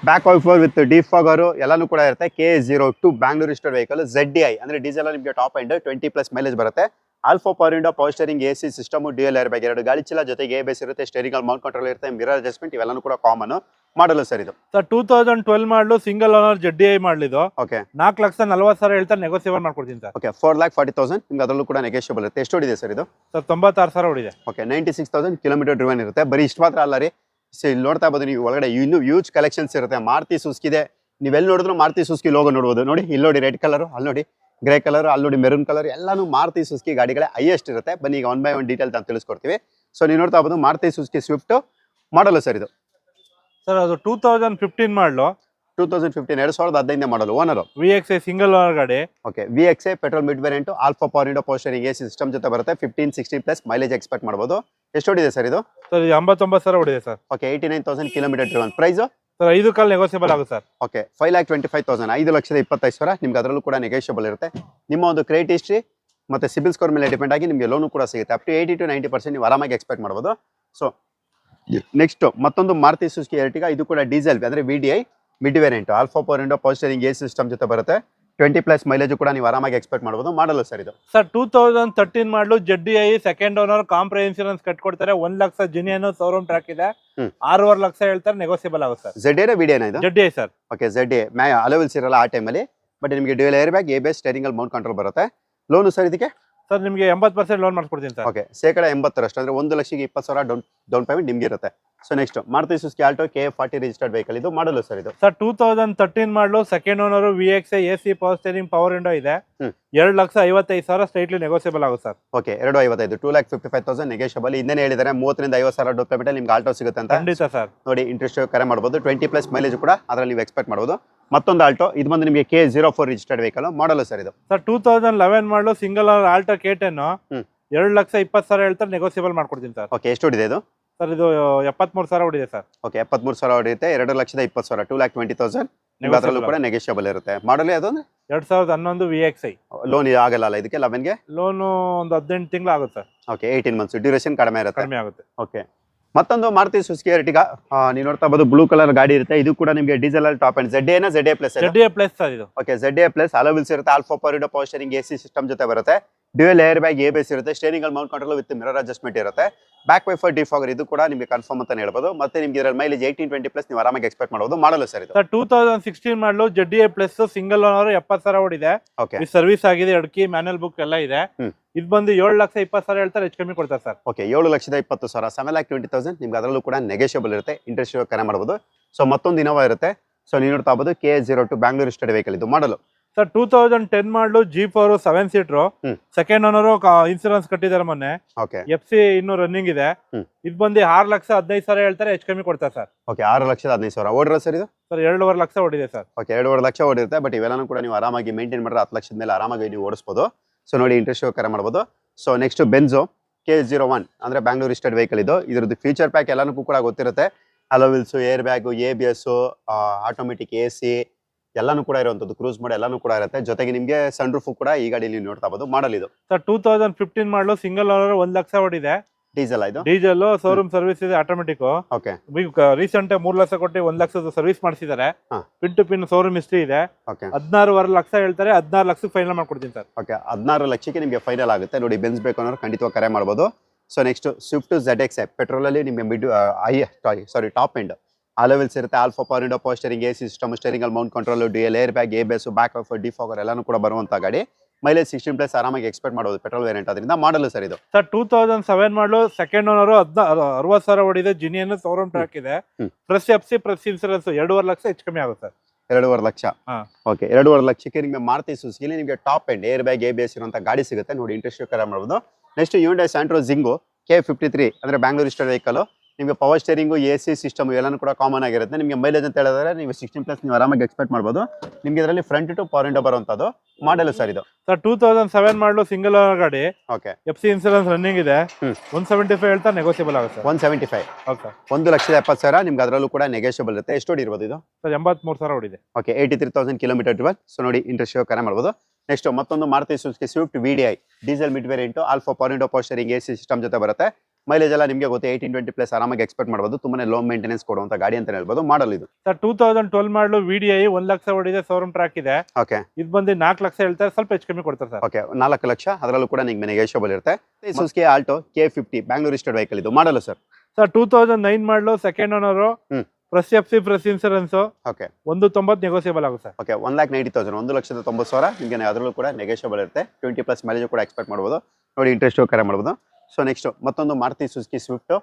ಬ್ಯಾಕ್ ವೈಫರ್ ವಿತ್ ಡಿಫಾಗರು ಎಲ್ಲನೂ ಕೂಡ ಇರುತ್ತೆ. K zero two Bangalore state vehicle Z D I ಅಂದರೆ ಡೀಸೆಲ್ ನಿಮಗೆ top end twenty plus mileage ಬರುತ್ತೆ. Also power window power steering A C system dual air bag ಎರಡು ಗಾಳಿ ಚೀಲ ಜೊತೆಗೆ ಎ ಬೇಸ್ ಇರುತ್ತೆ ಸ್ಟೇರಿಂಗ್ ಅಲ್ಲಿ ಮೌಂಟ್ ಕಂಟ್ರೋಲ್ ಇರುತ್ತೆ ಮಿರರ್ ಅಡ್ಜಸ್ಟ್ಮೆಂಟ್ ಇವೆಲ್ಲನೂ ಕೂಡ ಕಾಮನ್ ಮಾಡಲು ಸರ್ ಇದು. Sir two thousand twelve model single owner ZD I ಮಾಡಲಿದ್ದು ಓಕೆ ನಾಲ್ಕು ಲಕ್ಷ ನಲ್ವತ್ತು ಸಾವಿರ ಹೇಳ್ತಾರೆ ನೆಗೋಸಿಯೇಬಲ್ ಮಾಡ್ಕೊಡ್ತೀನಿ sir okay four lakh forty thousand ನಿಮ್ಗೆ ಅದರಲ್ಲೂ ಕೂಡ ನೆಗೋಷಿಯಬಲ್ ಇರುತ್ತೆ. ಎಷ್ಟು ಹೊಡಿದೆ ಸರ್ ಇದು? ಸರ್ ತೊಂಬತ್ತಾರು ಸಾವಿರ ಹೊಡಿದೆ okay ninety six thousand kilometre driven ಇರುತ್ತೆ. ಬರೀ ಇಷ್ಟು ಮಾತ್ರ ಅಲ್ಲ ರೀ. ಸೊ ಇಲ್ಲಿ ನೋಡ್ತಾ ಬಂದು ನೀವು ಒಳಗಡೆ ಇನ್ನೂ ಯೂಜ್ ಕಲೆಕ್ಷನ್ಸ್ ಇರುತ್ತೆ. ಮಾರುತಿ ಸುಸ್ಕಿದೆ ನೀವೆಲ್ಲಿ ನೋಡಿದ್ರು ಮಾರುತಿ ಸುಸ್ಕಿ ಲೋಗೋ ನೋಡ್ಬೋದು. ನೋಡಿ ಇಲ್ಲಿ ನೋಡಿ ರೆಡ್ ಕಲರು ಅಲ್ಲಿ ನೋಡಿ. ಗ್ರೇ ಕಲರ್ ಅಲ್ಲಿ ನೋಡಿ ಮೆರೂನ್ ಕಲರ್ ಎಲ್ಲಾನು ಮಾರುತಿ ಸುಸ್ಕಿ ಗಾಡಿಗಳೇ ಹೈಯೆಸ್ಟ್ ಇರುತ್ತೆ. ಬನ್ನಿ ಈಗ ಒನ್ ಬೈ ಒನ್ ಡೀಟೇಲ್ ನಾನು ತಿಳಿಸ್ಕೊಡ್ತೀವಿ. ಸೊ ನೀವು ನೋಡ್ತಾ ಹೋಗ್ಬೋದು Maruti Suzuki Swift model sir ಇದು. ಸರ್ ಅದು two thousand fifteen model two thousand fifteen ಎರಡು ಸಾವಿರದ ಹದಿನೈದನೇ model owner V X I single owner ಗಾಡಿ. Okay V X A petrol mid variant alpha power window power steering A system ಜೊತೆ ಬರುತ್ತೆ. Fifteen sixty plus mileage expect ಮಾಡ್ಬೋದು. ಎಷ್ಟು ಹೊಡಿದೆ ಸರ್ ಇದು? ಸರ್ ಇದು ಎಂಬತ್ತೊಂಬತ್ತು ಸಾವಿರ ಹೊಡಿದೆ sir. Okay eighty nine thousand kilometre driven price sir ಐದು ಕಾಲ್ ನೆಗೋಸಿಯಬಲ್ ಆಗುತ್ತೆ sir. Okay five lakh twenty five thousand ಐದು ಲಕ್ಷದ ಇಪ್ಪತ್ತೈದು ಸಾವಿರ ನಿಮ್ಗೆ ಅದರಲ್ಲೂ ಕೂಡ ನೆಗೋಷಿಯಬಲ್ ಇರುತ್ತೆ. ನಿಮ್ಮ ಒಂದು ಕ್ರೆಡಿಟ್ ಹಿಸ್ಟ್ರಿ ಮತ್ತು ಸಿಬಿಲ್ ಸ್ಕೋರ್ ಮೇಲೆ ಡಿಪೆಂಡ್ ಆಗಿ ನಿಮಗೆ ಲೋನು ಕೂಡ ಸಿಗುತ್ತೆ. Up to eighty to ninety percent ನೀವು ಆರಾಮಾಗಿ ಎಕ್ಸ್ಪೆಕ್ಟ್ ಮಾಡ್ಬೋದು. ಸೊ ನೆಕ್ಸ್ಟ್ ಮತ್ತೊಂದು ಮಾರುತಿ ಸುಸ್ಕಿ ಎರ್ಟಿಗ ಇದು ಕೂಡ ಡೀಸೆಲ್ ಅಂದರೆ V D I mid variant also power window power steering A system ಜೊತೆ ಬರುತ್ತೆ. ಟ್ವೆಂಟಿ ಪ್ಲಸ್ ಮೈಲೇಜ್ ಕೂಡ ನೀವು ಆರಾಮಾಗಿ ಎಕ್ಸ್ಪೆಕ್ಟ್ ಮಾಡಬಹುದು ಮಾಡಲು ಸರ್ ಇದು. Sir two thousand thirteen model Z D I second owner comprehensive insurance ಕಟ್ಕೊಡ್ತಾರೆ. ಒಂದ್ ಲಕ್ಷ ಜಿನಿಯನ್ನು ಶೋರೂಮ್ ಟ್ರ್ಯಾಕ್ ಇದೆ. ಆರೂವರೆ ಲಕ್ಷ ಹೇಳ್ತಾರೆ ನೆಗೋಸಿಯಬಲ್ ಆಗುತ್ತೆ ಸರ್. ಜೆಡ್ ಎನ ವಿಡಿಯೋ ಇದು? Z D I sir. Okay Z A ಮ್ಯಾ ಅಲೋವಿಲ್ಸ್ ಇರಲ್ಲ ಆ ಟೈಮಲ್ಲಿ ಬಟ್ ನಿಮಗೆ dual air bag A B S steering ಅಲ್ಲಿ ಮೌಂಟ್ ಕಂಟ್ರೋಲ್ ಬರುತ್ತೆ. ಲೋನು ಸರ್ ಇದಕ್ಕೆ? ಸರ್ ನಿಮಗೆ ಎಂಬತ್ತು ಪರ್ಸೆಂಟ್ ಲೋನ್ ಮಾಡಿಸ್ಕೊಡ್ತೀನಿ ಸರ್. ಓಕೆ ಶೇಕಡ ಎಂಬತ್ತರಷ್ಟು ಅಂದರೆ ಒಂದು ಲಕ್ಷಕ್ಕೆ ಇಪ್ಪತ್ತು ಸಾವಿರ ಡೌನ್ ಡೌನ್ ಪೇಮೆಂಟ್ ನಿಮ್ಗೆ ಇರುತ್ತೆ. So next Maruti Suzuki Alto K forty registered vehicle ಇದು ಮಾಡಲು ಸರ್ ಇದು? Sir two thousand thirteen model second owner V X A C power steering power window ಇದೆ. ಎರಡು ಲಕ್ಷ ಐವತ್ತೈದು ಸಾವಿರ ಸ್ಟ್ರೈಟ್ಲಿ ನೆಗೋಸಿಯಬಲ್ ಆಗುತ್ತೆ ಸರ್. ಓಕೆ ಎರಡು ಐವತ್ತೈದು two lakh fifty five thousand negotiable ಇನ್ನೇನು ಹೇಳಿದರೆ ಮೂವತ್ತರಿಂದ ಐವತ್ತು ಸಾವಿರ ಡೌನ್ ಪೇಮೆಂಟ್ ನಿಮ್ಗೆ ಆಲ್ಟೋ ಸಿಗುತ್ತೆ ಅಂತ? ಖಂಡಿತ ಸರ್. ನೋಡಿ ಇಂಟ್ರೆಸ್ಟ್ ಕರೆ ಮಾಡ್ಬೋದು ಟ್ವೆಂಟಿ ಪ್ಲಸ್ ಮೈಲೇಜ್ ಕೂಡ ಅದರಲ್ಲಿ ನೀವು ಎಕ್ಸ್ಪೆಕ್ಟ್ ಮಾಡ್ಬೋದು. ಮತ್ತೊಂದು ಆಲ್ಟೋ ಇದು ಬಂದು ನಿಮಗೆ K zero four registered vehicle model sir ಇದು sir two thousand eleven model single Alto K ten. ಎರಡು ಲಕ್ಷ ಇಪ್ಪತ್ತು ಸಾವಿರ ಹೇಳ್ತಾರೆ ನೆಗೋಸಿಯಬಲ್ ಮಾಡ್ಕೊಡ್ತೀನಿ ಸರ್. ಓಕೆ ಎಷ್ಟು ಹೊಡಿದೆ ಇದು? ಸರ್ ಇದು ಎಪ್ಪತ್ಮೂರು ಸಾವಿರ ಹೊಡಿದೆ ಸರ್. ಓಕೆ ಎಪ್ಪತ್ಮೂರು ಸಾವಿರ ಹೊಡೆಯುತ್ತೆ ಎರಡು ಲಕ್ಷದ ಇಪ್ಪತ್ತು ಸಾವಿರ ಟೂ ಲ್ಯಾಕ್ ಟ್ವೆಂಟಿ ತೌಸಂಡ್ ಅದರಲ್ಲೂ ಕೂಡ ನೆಗೆಷಿಯಬಲ್ ಇರುತ್ತೆ. ಮಾಡಲಿ ಅದೊಂದು ಎರಡ್ ಸಾವಿರದ ಹನ್ನೊಂದು ವಿ ಎಕ್ಸ್ ಐ ಲೋನ್ ಆಗಲ್ಲ ಅಲ್ಲ ಇದಕ್ಕೆ ಲೆವೆನ್ಗೆ ಲೋನು ಒಂದು ಹದಿನೆಂಟು ತಿಂಗಳು ಆಗುತ್ತೆ sir. Okay eighteen months duration ಕಡಿಮೆ ಇರುತ್ತೆ. ಕಡಿಮೆ ಆಗುತ್ತೆ. ಓಕೆ ಮತ್ತೊಂದು ಮಾರುತಿ ಸುಸ್ಕಿ ಎರ್ಟಿಗ ನೀವು ನೋಡ್ತಾ ಬೋದು ಬ್ಲೂ ಕಲರ್ ಗಾಡಿ ಇರುತ್ತೆ. ಇದು ಕೂಡ ನಿಮಗೆ ಡೀಸೆಲ್ ಅಲ್ಲಿ ಟಾಪ್ ಅಂಡ್ ಜೆಡ್ ಎನ Z A plus Z D plus ಇದು. Okay Z A plus alloy wheels ಇರುತ್ತೆ also power power steering A C system ಜೊತೆ ಬರುತ್ತೆ. Dual air bag A B S ಇರುತ್ತೆ. ಸ್ಟೇರಿಂಗ್ ಅಲ್ಲಿ mount control with mirror adjustment ಇರುತ್ತೆ. ಬ್ಯಾಕ್ ವೈಫರ್ ಡಿಫಾಗರ್ ಇದು ಕೂಡ ನಿಮಗೆ ಕನ್ಫರ್ಮ್ ಅಂತ ಹೇಳ್ಬೋದು. ಮತ್ತೆ ನಿಮಗೆ ಇದರಲ್ಲಿ ಮೈಲೇಜ್ ಏಯ್ಟೀನ್ ಟ್ವೆಂಟಿ ಪ್ಲಸ್ ನೀವು ಆರಾಮಾಗಿ ಎಕ್ಸ್ಪೆಕ್ಟ್ ಮಾಡೋದು ಮಾಡಲು ಸರ್ ಇದು. ಟೂ ತೌಸಂಡ್ ಸಿಕ್ಸ್ಟೀನ್ ಮಾಡಲು ಜಡ್ಡಿ ಪ್ಲಸ್ ಸಿಂಗಲ್ ಓನರ್ ಎಪ್ಪತ್ತು ಸಾವಿರ ಓಡಿದೆ. ಸರ್ವಿಸ್ ಆಗಿದೆ ಎಡ್ಕಿ ಮ್ಯಾನುವಲ್ ಬುಕ್ ಎಲ್ಲ ಇದೆ. ಇದು ಬಂದು ಏಳು ಲಕ್ಷ ಇಪ್ಪತ್ತು ಸಾವಿರ ಹೇಳ್ತಾರೆ ಹೆಚ್ಚು ಕಮ್ಮಿ ಕೊಡ್ತಾರೆ ಸರ್. ಓಕೆ ಏಳು ಲಕ್ಷದ ಇಪ್ಪತ್ತು ಸಾವಿರ. ಸೆವೆನ್ ಲ್ಯಾಕ್ ಟ್ವೆಂಟಿ ತೌಸಂಡ್ ನಿಮ್ಗೆ ಅದರಲ್ಲೂ ಕೂಡ ನೆಗೆಷಿಯಬಲ್ ಇರುತ್ತೆ ಇಂಟ್ರೆಸ್ಟ್ ಕರೆ ಮಾಡಬಹುದು ಸೊ ಮತ್ತೊಂದು ಇನೋವಾ ಇರುತ್ತೆ. ಸೊ ನೀವು ನೋಡ್ತಾ ಹೋಗ್ಬೋದು K zero two Bangalore state vehicle ಇದು model sir two thousand ten model G four seven seater second owner insurance ಕಟ್ಟಿದ್ದಾರೆ ಮೊನ್ನೆ. ಓಕೆ ಎಫ್ ಸಿ ಇನ್ನು ರನ್ನಿಂಗ್ ಇದೆ. ಇದು ಬಂದು ಆರು ಲಕ್ಷ ಹದಿನೈದು ಸಾವಿರ ಹೇಳ್ತಾರೆ ಹೆಚ್ಚು ಕಮ್ಮಿ ಕೊಡ್ತಾರೆ ಸರ್. ಓಕೆ ಆರು ಲಕ್ಷದ ಹದಿನೈದು ಸಾವಿರ. ಓಡಿರೋ ಸರ್ ಇದು? ಸರ್ ಎರಡೂವರೆ ಲಕ್ಷ ಓಡಿದೆ ಸರ್. ಓಕೆ ಎರಡೂವರೆ ಲಕ್ಷ ಓಡಿರುತ್ತೆ ಬಟ್ ಇವೆಲ್ಲನೂ ಕೂಡ ನೀವು ಆರಾಮಾಗಿ ಮೇಂಟೈನ್ ಮಾಡಿದ್ರೆ ಹತ್ತು ಲಕ್ಷದ ಮೇಲೆ ಆರಾಮಾಗಿ ನೀವು ಓಡಿಸ್ಬೋದು. ಸೊ ನೋಡಿ ಇಂಟ್ರೆಸ್ಟ್ ಕರೆ ಮಾಡ್ಬೋದು. So next Benz K zero one Bangalore Bangalore ಇಸ್ಟೆಡ್ vehicle ಇದು. ಇದ್ರದ್ದು ಫ್ಯೂಚರ್ ಪ್ಯಾಕ್ ಎಲ್ಲನೂ ಕೂಡ ಗೊತ್ತಿರುತ್ತೆ. Alloy wheels air bag A B S automatic A C ಎಲ್ಲನೂ ಕೂಡ ಇರುವಂಥದ್ದು ಕ್ರೂಸ್ ಮಾಡಿ ಎಲ್ಲನೂ ಕೂಡ ಇರುತ್ತೆ. ಜೊತೆಗೆ ನಿಮಗೆ ಸನ್ ರೂಫು ಕೂಡ ಈ ಗಾಡಿಯಲ್ಲಿ ನೋಡ್ತಾ ಹೋಗ್ಬೋದು ಮಾಡಲ್ ಇದು. Sir two thousand fifteen model single owner ಒಂದು ಲಕ್ಷ ಹೊಡಿದೆ ಡೀಸೆಲ್ ಇದು? ಡೀಸೆಲ್ ಶೋರೂಮ್ ಸರ್ವಿಸ್ ಇದೆ ಆಟೋಮೆಟಿಕ್ ಓಕೆ ರೀಸೆಂಟ್ ಮೂರ್ ಲಕ್ಷ ಕೊಟ್ಟು ಒಂದ್ ಲಕ್ಷದ ಸರ್ವಿಸ್ ಮಾಡಿಸಿದ್ದಾರೆ. Pin to pin showroom history ಇದೆ. ಓಕೆ ಹದಿನಾರುವರೆ ಲಕ್ಷ ಹೇಳ್ತಾರೆ ಹದಿನಾರು ಲಕ್ಷ ಫೈನಲ್ ಮಾಡ್ಕೊಡ್ತೀನಿ ಸರ್. ಓಕೆ ಹದಿನಾರು ಲಕ್ಷಕ್ಕೆ ನಿಮಗೆ ಫೈನಲ್ ಆಗುತ್ತೆ. ನೋಡಿ ಬೆನ್ಸ್ ಬೇಕು ಅನ್ನೋರು ಖಂಡಿತವಾಗಿ ಕರೆ ಮಾಡ್ಬೋದು. So next Swift Z X ಪೆಟ್ರೋಲಲ್ಲಿ ನಿಮಗೆ mid I sorry top end alloy wheels ಇರುತ್ತೆ all four power window power steering A system steering ಅಲ್ಲಿ mount control DL air bag A B S back of defogger ಎಲ್ಲಾನು ಕೂಡ ಬರುವಂತ ಗಾಡಿ. ಮೈಲೇಜ್ ಸಿಕ್ಸ್ಟೀನ್ ಪ್ಲಸ್ ಆರಾಮಾಗಿ ಎಕ್ಸ್ಪೆಕ್ಟ್ ಮಾಡೋದು ಪೆಟ್ರೋಲ್ ವೇರಿಯಂಟ್ ಅದರಿಂದ ಮಾಡಲು ಸರ್ ಇದು. Sir two thousand seven model second owner ಅರವತ್ತು ಸಾವಿರ ಹೊಡಿದೆ ಜಿನಿಯನ್ನು ಶೋರೂಮ್ ಟ್ರ್ಯಾಕ್ ಇದೆ. Plus F C plus insurance ಎರಡೂವರೆ ಲಕ್ಷ ಹೆಚ್ಚು ಕಮ್ಮಿ ಆಗುತ್ತೆ ಎರಡೂವರೆ ಲಕ್ಷ. ಹಾ. ಓಕೆ ಎರಡೂವರೆ ಲಕ್ಷಕ್ಕೆ ನಿಮಗೆ ಮಾರುತಿ ಸುಸುಕಿಲಿ ನಿಮಗೆ top end air bag A B S ಗಾಡಿ ಸಿಗುತ್ತೆ. ನೋಡಿ ಇಂಟ್ರೆಸ್ಟ್ ಕರೆ ಮಾಡ್ಬೋದು. Next unit Santro Xing K fifty three ಅಂದರೆ ಬ್ಯಾಂಗ್ಳೂರ್ ಇಷ್ಟ ವೆಹಿಕಲ್ ನಿಮಗೆ power steering A C system ಎಲ್ಲಾನು ಕೂಡ ಕಾಮನ್ ಆಗಿರುತ್ತೆ. ನಿಮಗೆ ಮೈಲೇಜ್ ಅಂತ ಹೇಳಿದ್ರೆ ನೀವು ಸಿಕ್ಸ್ಟೀನ್ ಪ್ಲಸ್ ನೀವು ಆರಾಮಾಗಿ ಎಕ್ಸ್ಪೆಕ್ಟ್ ಮಾಡ್ಬೋದು. ನಿಮಗೆ ಇದರಲ್ಲಿ ಫ್ರಂಟ್ ಟು ಪವರ್ ಇಂಡೋ ಬರುವಂಥದ್ದು. ಮಾಡಲು ಸರ್ ಇದು. Sir two thousand seven model single owner ಗಾಡಿ okay F C insurance running ಇದೆ. ಒನ್ ಸೆವೆಂಟಿ ಫೈವ್ ಹೇಳ್ತಾ ನೆಗೋಸಿಯಬಲ್ ಆಗುತ್ತೆ. ಒನ್ ಸೆವೆಂಟಿ ಫೈವ್ ಓಕೆ ಒಂದು ಲಕ್ಷದ ಎಪ್ಪತ್ತು ಸಾವಿರ ನಿಮ್ಗೆ ಅದರಲ್ಲೂ ಕೂಡ ನೆಗೋಸಿಯಬಲ್ ಇರುತ್ತೆ. ಎಷ್ಟು ಹೊಡಿ ಇರ್ಬೋದು ಇದು? ಸರ್ ಎಂಬತ್ಮೂರು ಸಾವಿರ ಹೊಡಿದೆ okay eighty three thousand kilometre twelve so ನೋಡಿ ಇಂಟ್ರೆಸ್ಟ್ ಕರೆ ಮಾಡ್ಬೋದು. ನೆಕ್ಸ್ಟ್ ಮತ್ತೊಂದು Maruti Suzuki Swift V D I diesel mid variant all four power window power steering A C system ಜೊತೆ ಬರುತ್ತೆ. ಮೈಲೇಜ್ ಎಲ್ಲ ನಿಮಗೆ ಗೊತ್ತೆ ಏಯ್ಟೀನ್ ಟ್ವೆಂಟಿ ಪ್ಲಸ್ ಆರಾಮಾಗಿ ಎಕ್ಸ್ಪೆಕ್ಟ್ ಮಾಡ್ಬೋದು. ತುಂಬಾ ಲೋ ಮೇಂಟೆನೆನ್ಸ್ ಕೊಡುವಂತ ಗಾಡಿ ಅಂತ ಹೇಳ್ಬೋದು. ಮಾಡಲ್ ಇದು. Sir two thousand twelve model V D I ಒಂದ್ ಲಕ್ಷ ಹೊಡಿದೆ ಶೋರೂಮ್ ಟ್ರ್ಯಾಕ್ ಇದೆ. ಓಕೆ ಇದು ಬಂದು ನಾಲ್ಕು ಲಕ್ಷ ಹೇಳ್ತಾರೆ ಸ್ವಲ್ಪ ಹೆಚ್ಚು ಕಮ್ಮಿ ಕೊಡ್ತಾರೆ ಸರ್ ಓಕೆ ನಾಲ್ಕು ಲಕ್ಷ ಅದರಲ್ಲೂ ಕೂಡ ನಿಮಗೆ ನೆಗೆಷಿಯಬಲ್ ಇರುತ್ತೆ. Suzuki Alto K fifty Bangalore state vehicle ಇದು. Model sir sir two thousand nine model second owner. Plus F C fresh insurance okay ಒಂದು ತೊಂಬತ್ತು ನೆಗೋಸಿಯಬಲ್ ಆಗುತ್ತೆ sir okay one lakh ninety thousand ಒಂದು ಲಕ್ಷದ ತೊಂಬತ್ತು ಸಾವಿರ. ನಿಮಗೆ ಅದರಲ್ಲೂ ಕೂಡ ನೆಗೋಸಿಯಬಲ್ ಇರುತ್ತೆ. ಟ್ವೆಂಟಿ ಪ್ಲಸ್ ಮೈಲೇಜ್ ಕೂಡ ಎಕ್ಸ್ಪೆಕ್ಟ್ ಮಾಡ್ಬೋದು. ನೋಡಿ ಇಂಟ್ರೆಸ್ಟ್ ಕರೆ ಮಾಡ್ಬೋದು. ಸೊ ನೆಕ್ಸ್ಟ್ ಮತ್ತೊಂದು Maruti Suzuki Swift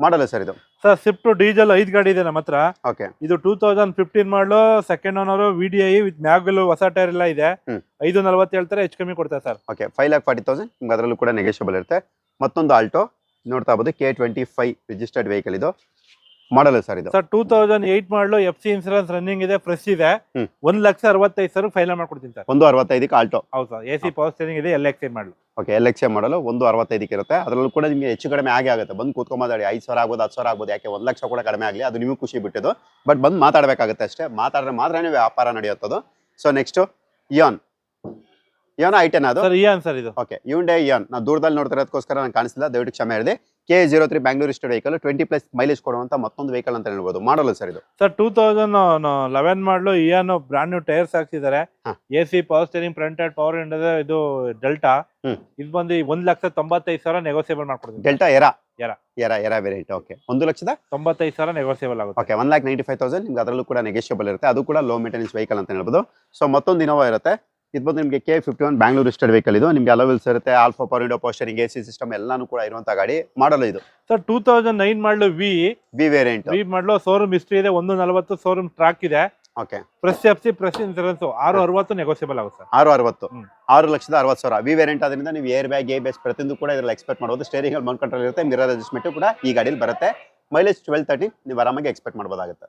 model sir ಇದು? ಸರ್ ಸ್ವಿಫ್ಟ್ ಡೀಸೆಲ್ ಐದು ಗಾಡಿ ಇದೆ ನಮ್ಮ ಹತ್ರ. ಓಕೆ ಇದು two thousand fifteen model second owner V D I with ಮ್ಯಾಗಲ್ ಹೊಸ ಟೈರ್ ಎಲ್ಲ ಇದೆ. ಐದು ನಲ್ವತ್ತು ಹೇಳ್ತಾರೆ ಹೆಚ್ಚು ಕಮ್ಮಿ ಕೊಡ್ತಾರೆ sir okay five lakh forty thousand ನಿಮ್ಗೆ ಅದರಲ್ಲೂ ಕೂಡ ನೆಗೆಷಿಯಬಲ್ ಇರುತ್ತೆ. ಮತ್ತೊಂದು ಆಲ್ಟೋ ನೋಡ್ತಾ ಇರ್ಬೋದು K twenty five registered vehicle ಇದು. ಮಾಡಲ್ ಸರ್ ಇದು. Sir two thousand eight model F C insurance running ಇದೆ ಫ್ರೆಶ್ ಇದೆ. ಒಂದ್ ಲಕ್ಷ ಅರವತ್ತೈದು ಸಾವಿರ ಫೈನಲ್ ಮಾಡ್ಕೊಡ್ತೀನಿ ಸರ್. ಒಂದು ಅರವತ್ತೈದಕ್ಕೆ ಆಲ್ಟೋ ಹೌದು sir A C power steering ಇದೆ L X model. Okay L X model ಒಂದು ಅರವತ್ತೈದಕ್ಕೆ ಇರುತ್ತೆ. ಅದರಲ್ಲೂ ಕೂಡ ನಿಮಗೆ ಹೆಚ್ಚು ಕಡಿಮೆ ಆಗೇ ಆಗುತ್ತೆ. ಬಂದು ಕೂತ್ಕೊಂಡ್ ಮಾತಾಡಿ ಐದು ಸಾವಿರ ಆಗ್ಬೋದು ಹತ್ತು ಸಾವಿರ ಆಗ್ಬೋದು ಯಾಕೆ ಒಂದು ಲಕ್ಷ ಕೂಡ ಕಡಿಮೆ ಆಗಲಿ ಅದು ನಿಮಗೆ ಖುಷಿ ಬಿಟ್ಟಿದ್ದು. ಬಟ್ ಬಂದು ಮಾತಾಡಬೇಕಾಗುತ್ತೆ ಅಷ್ಟೇ. ಮಾತಾಡಿದ್ರೆ ಮಾತ್ರನೇ ವ್ಯಾಪಾರ ನಡೆಯುತ್ತದು. So next Eon Eon i ten ಅದು? ಸರ್ ಇಯಾನ್ ಸರ್ ಇದು. ಓಕೆ ಯೂಂಡೆ ಇಯಾನ್ ನಾವು ದೂರದಲ್ಲಿ ನೋಡ್ತಿರೋದಕ್ಕೋಸ್ಕರ ನಾನು ಕಾಣಿಸಿಲ್ಲ ದಯವಿಟ್ಟು ಕ್ಷಮೆ ಇರಲಿ K zero three Bangalore ಇಸ್ಟೆಡ್ vehicle twenty plus mileage ಕೊಡುವಂತ ಮತ್ತೊಂದು ವೆಹಿಕಲ್ ಅಂತ ಹೇಳ್ಬೋದು. ಮಾಡಲ್ಲ ಸರ್ ಇದು? Sir two thousand eleven model Eon brand new tyres ಹಾಕ್ಸಿದ್ದಾರೆ. A C power steering ಫ್ರಂಟೆಡ್ ಪವರ್ ಇಂಡದ ಇದು ಡೆಲ್ಟಾ. ಇದು ಬಂದು ಒಂದ್ ಲಕ್ಷ ತೊಂಬತ್ತೈದು ಸಾವಿರ ನೆಗೋಸಿಯಬಲ್ ಮಾಡ್ಕೊಡ್ತೀವಿ Delta Era Era. Era Era variant okay ಒಂದು ಲಕ್ಷದ? ತೊಂಬತ್ತೈದು ಸಾವಿರ ನೆಗೋಸಿಯಬಲ್ ಆಗುತ್ತೆ. Okay one lakh ninety five thousand ನಿಮ್ಗೆ ಅದರಲ್ಲೂ ಕೂಡ ನೆಗೋಸಿಯಬಲ್ ಇರುತ್ತೆ. ಅದು ಕೂಡ ಲೋ ಮೇಂಟೆನೆನ್ಸ್ ವೆಹಿಕಲ್ ಅಂತ ಹೇಳ್ಬೋದು. ಸೊ ಮತ್ತೊಂದು ಇನೋವಾ ಇರುತ್ತೆ. ಇದು ಬಂದು ನಿಮಗೆ K fifty one Bangalore ಇಸ್ಟೆಡ್ vehicle ಇದು. ನಿಮಗೆ ಅಲೋವಿಲ್ಸ್ ಇರುತ್ತೆ all four power window power steering A C system ಎಲ್ಲಾನು ಕೂಡ ಇರುವಂತ ಗಾಡಿ ಮಾಡಲ್ ಇದು. Sir two thousand nine model V V variant V model showroom history ಇದೆ ಒಂದು ನಲವತ್ತು ಶೋರೂಮ್ ಟ್ರಾಕ್ ಇದೆ. Okay fresh F C fresh insurance ಆರು ಅರವತ್ತು ನೆಗೋಸಿಯಬಲ್ ಆಗುತ್ತೆ ಆರು ಅರವತ್ತು. ಆರು ಲಕ್ಷದ ಅರವತ್ತು ಸಾವಿರ. ವಿ ವೇರಿಯಂಟ್ ಆದ್ರಿಂದ ನೀವು ಏರ್ ಬ್ಯಾಗ್ ಎ ಬೇಸ್ ಪ್ರತಿಯೊಂದು ಕೂಡ ಇದರಲ್ಲಿ ಎಕ್ಸ್ಪೆಕ್ಟ್ ಮಾಡಬಹುದು ಸ್ಟೇರಿಂಗ್ ಮನ್ ಕಂಟ್ರೋಲ್ ಇರುತ್ತೆ ಮಿರರ್ ಅಡ್ಜಸ್ಟ್ಮೆಂಟ್ ಕೂಡ ಈ ಗಾಡಿಯಲ್ಲಿ ಬರುತ್ತೆ. ಮೈಲೇಜ್ ಟ್ವೆಲ್ ತರ್ಟಿ ನೀವು ಆರಾಮಾಗಿ ಎಕ್ಸ್ಪೆಕ್ಟ್ ಮಾಡ್ಬೋದಾಗುತ್ತೆ.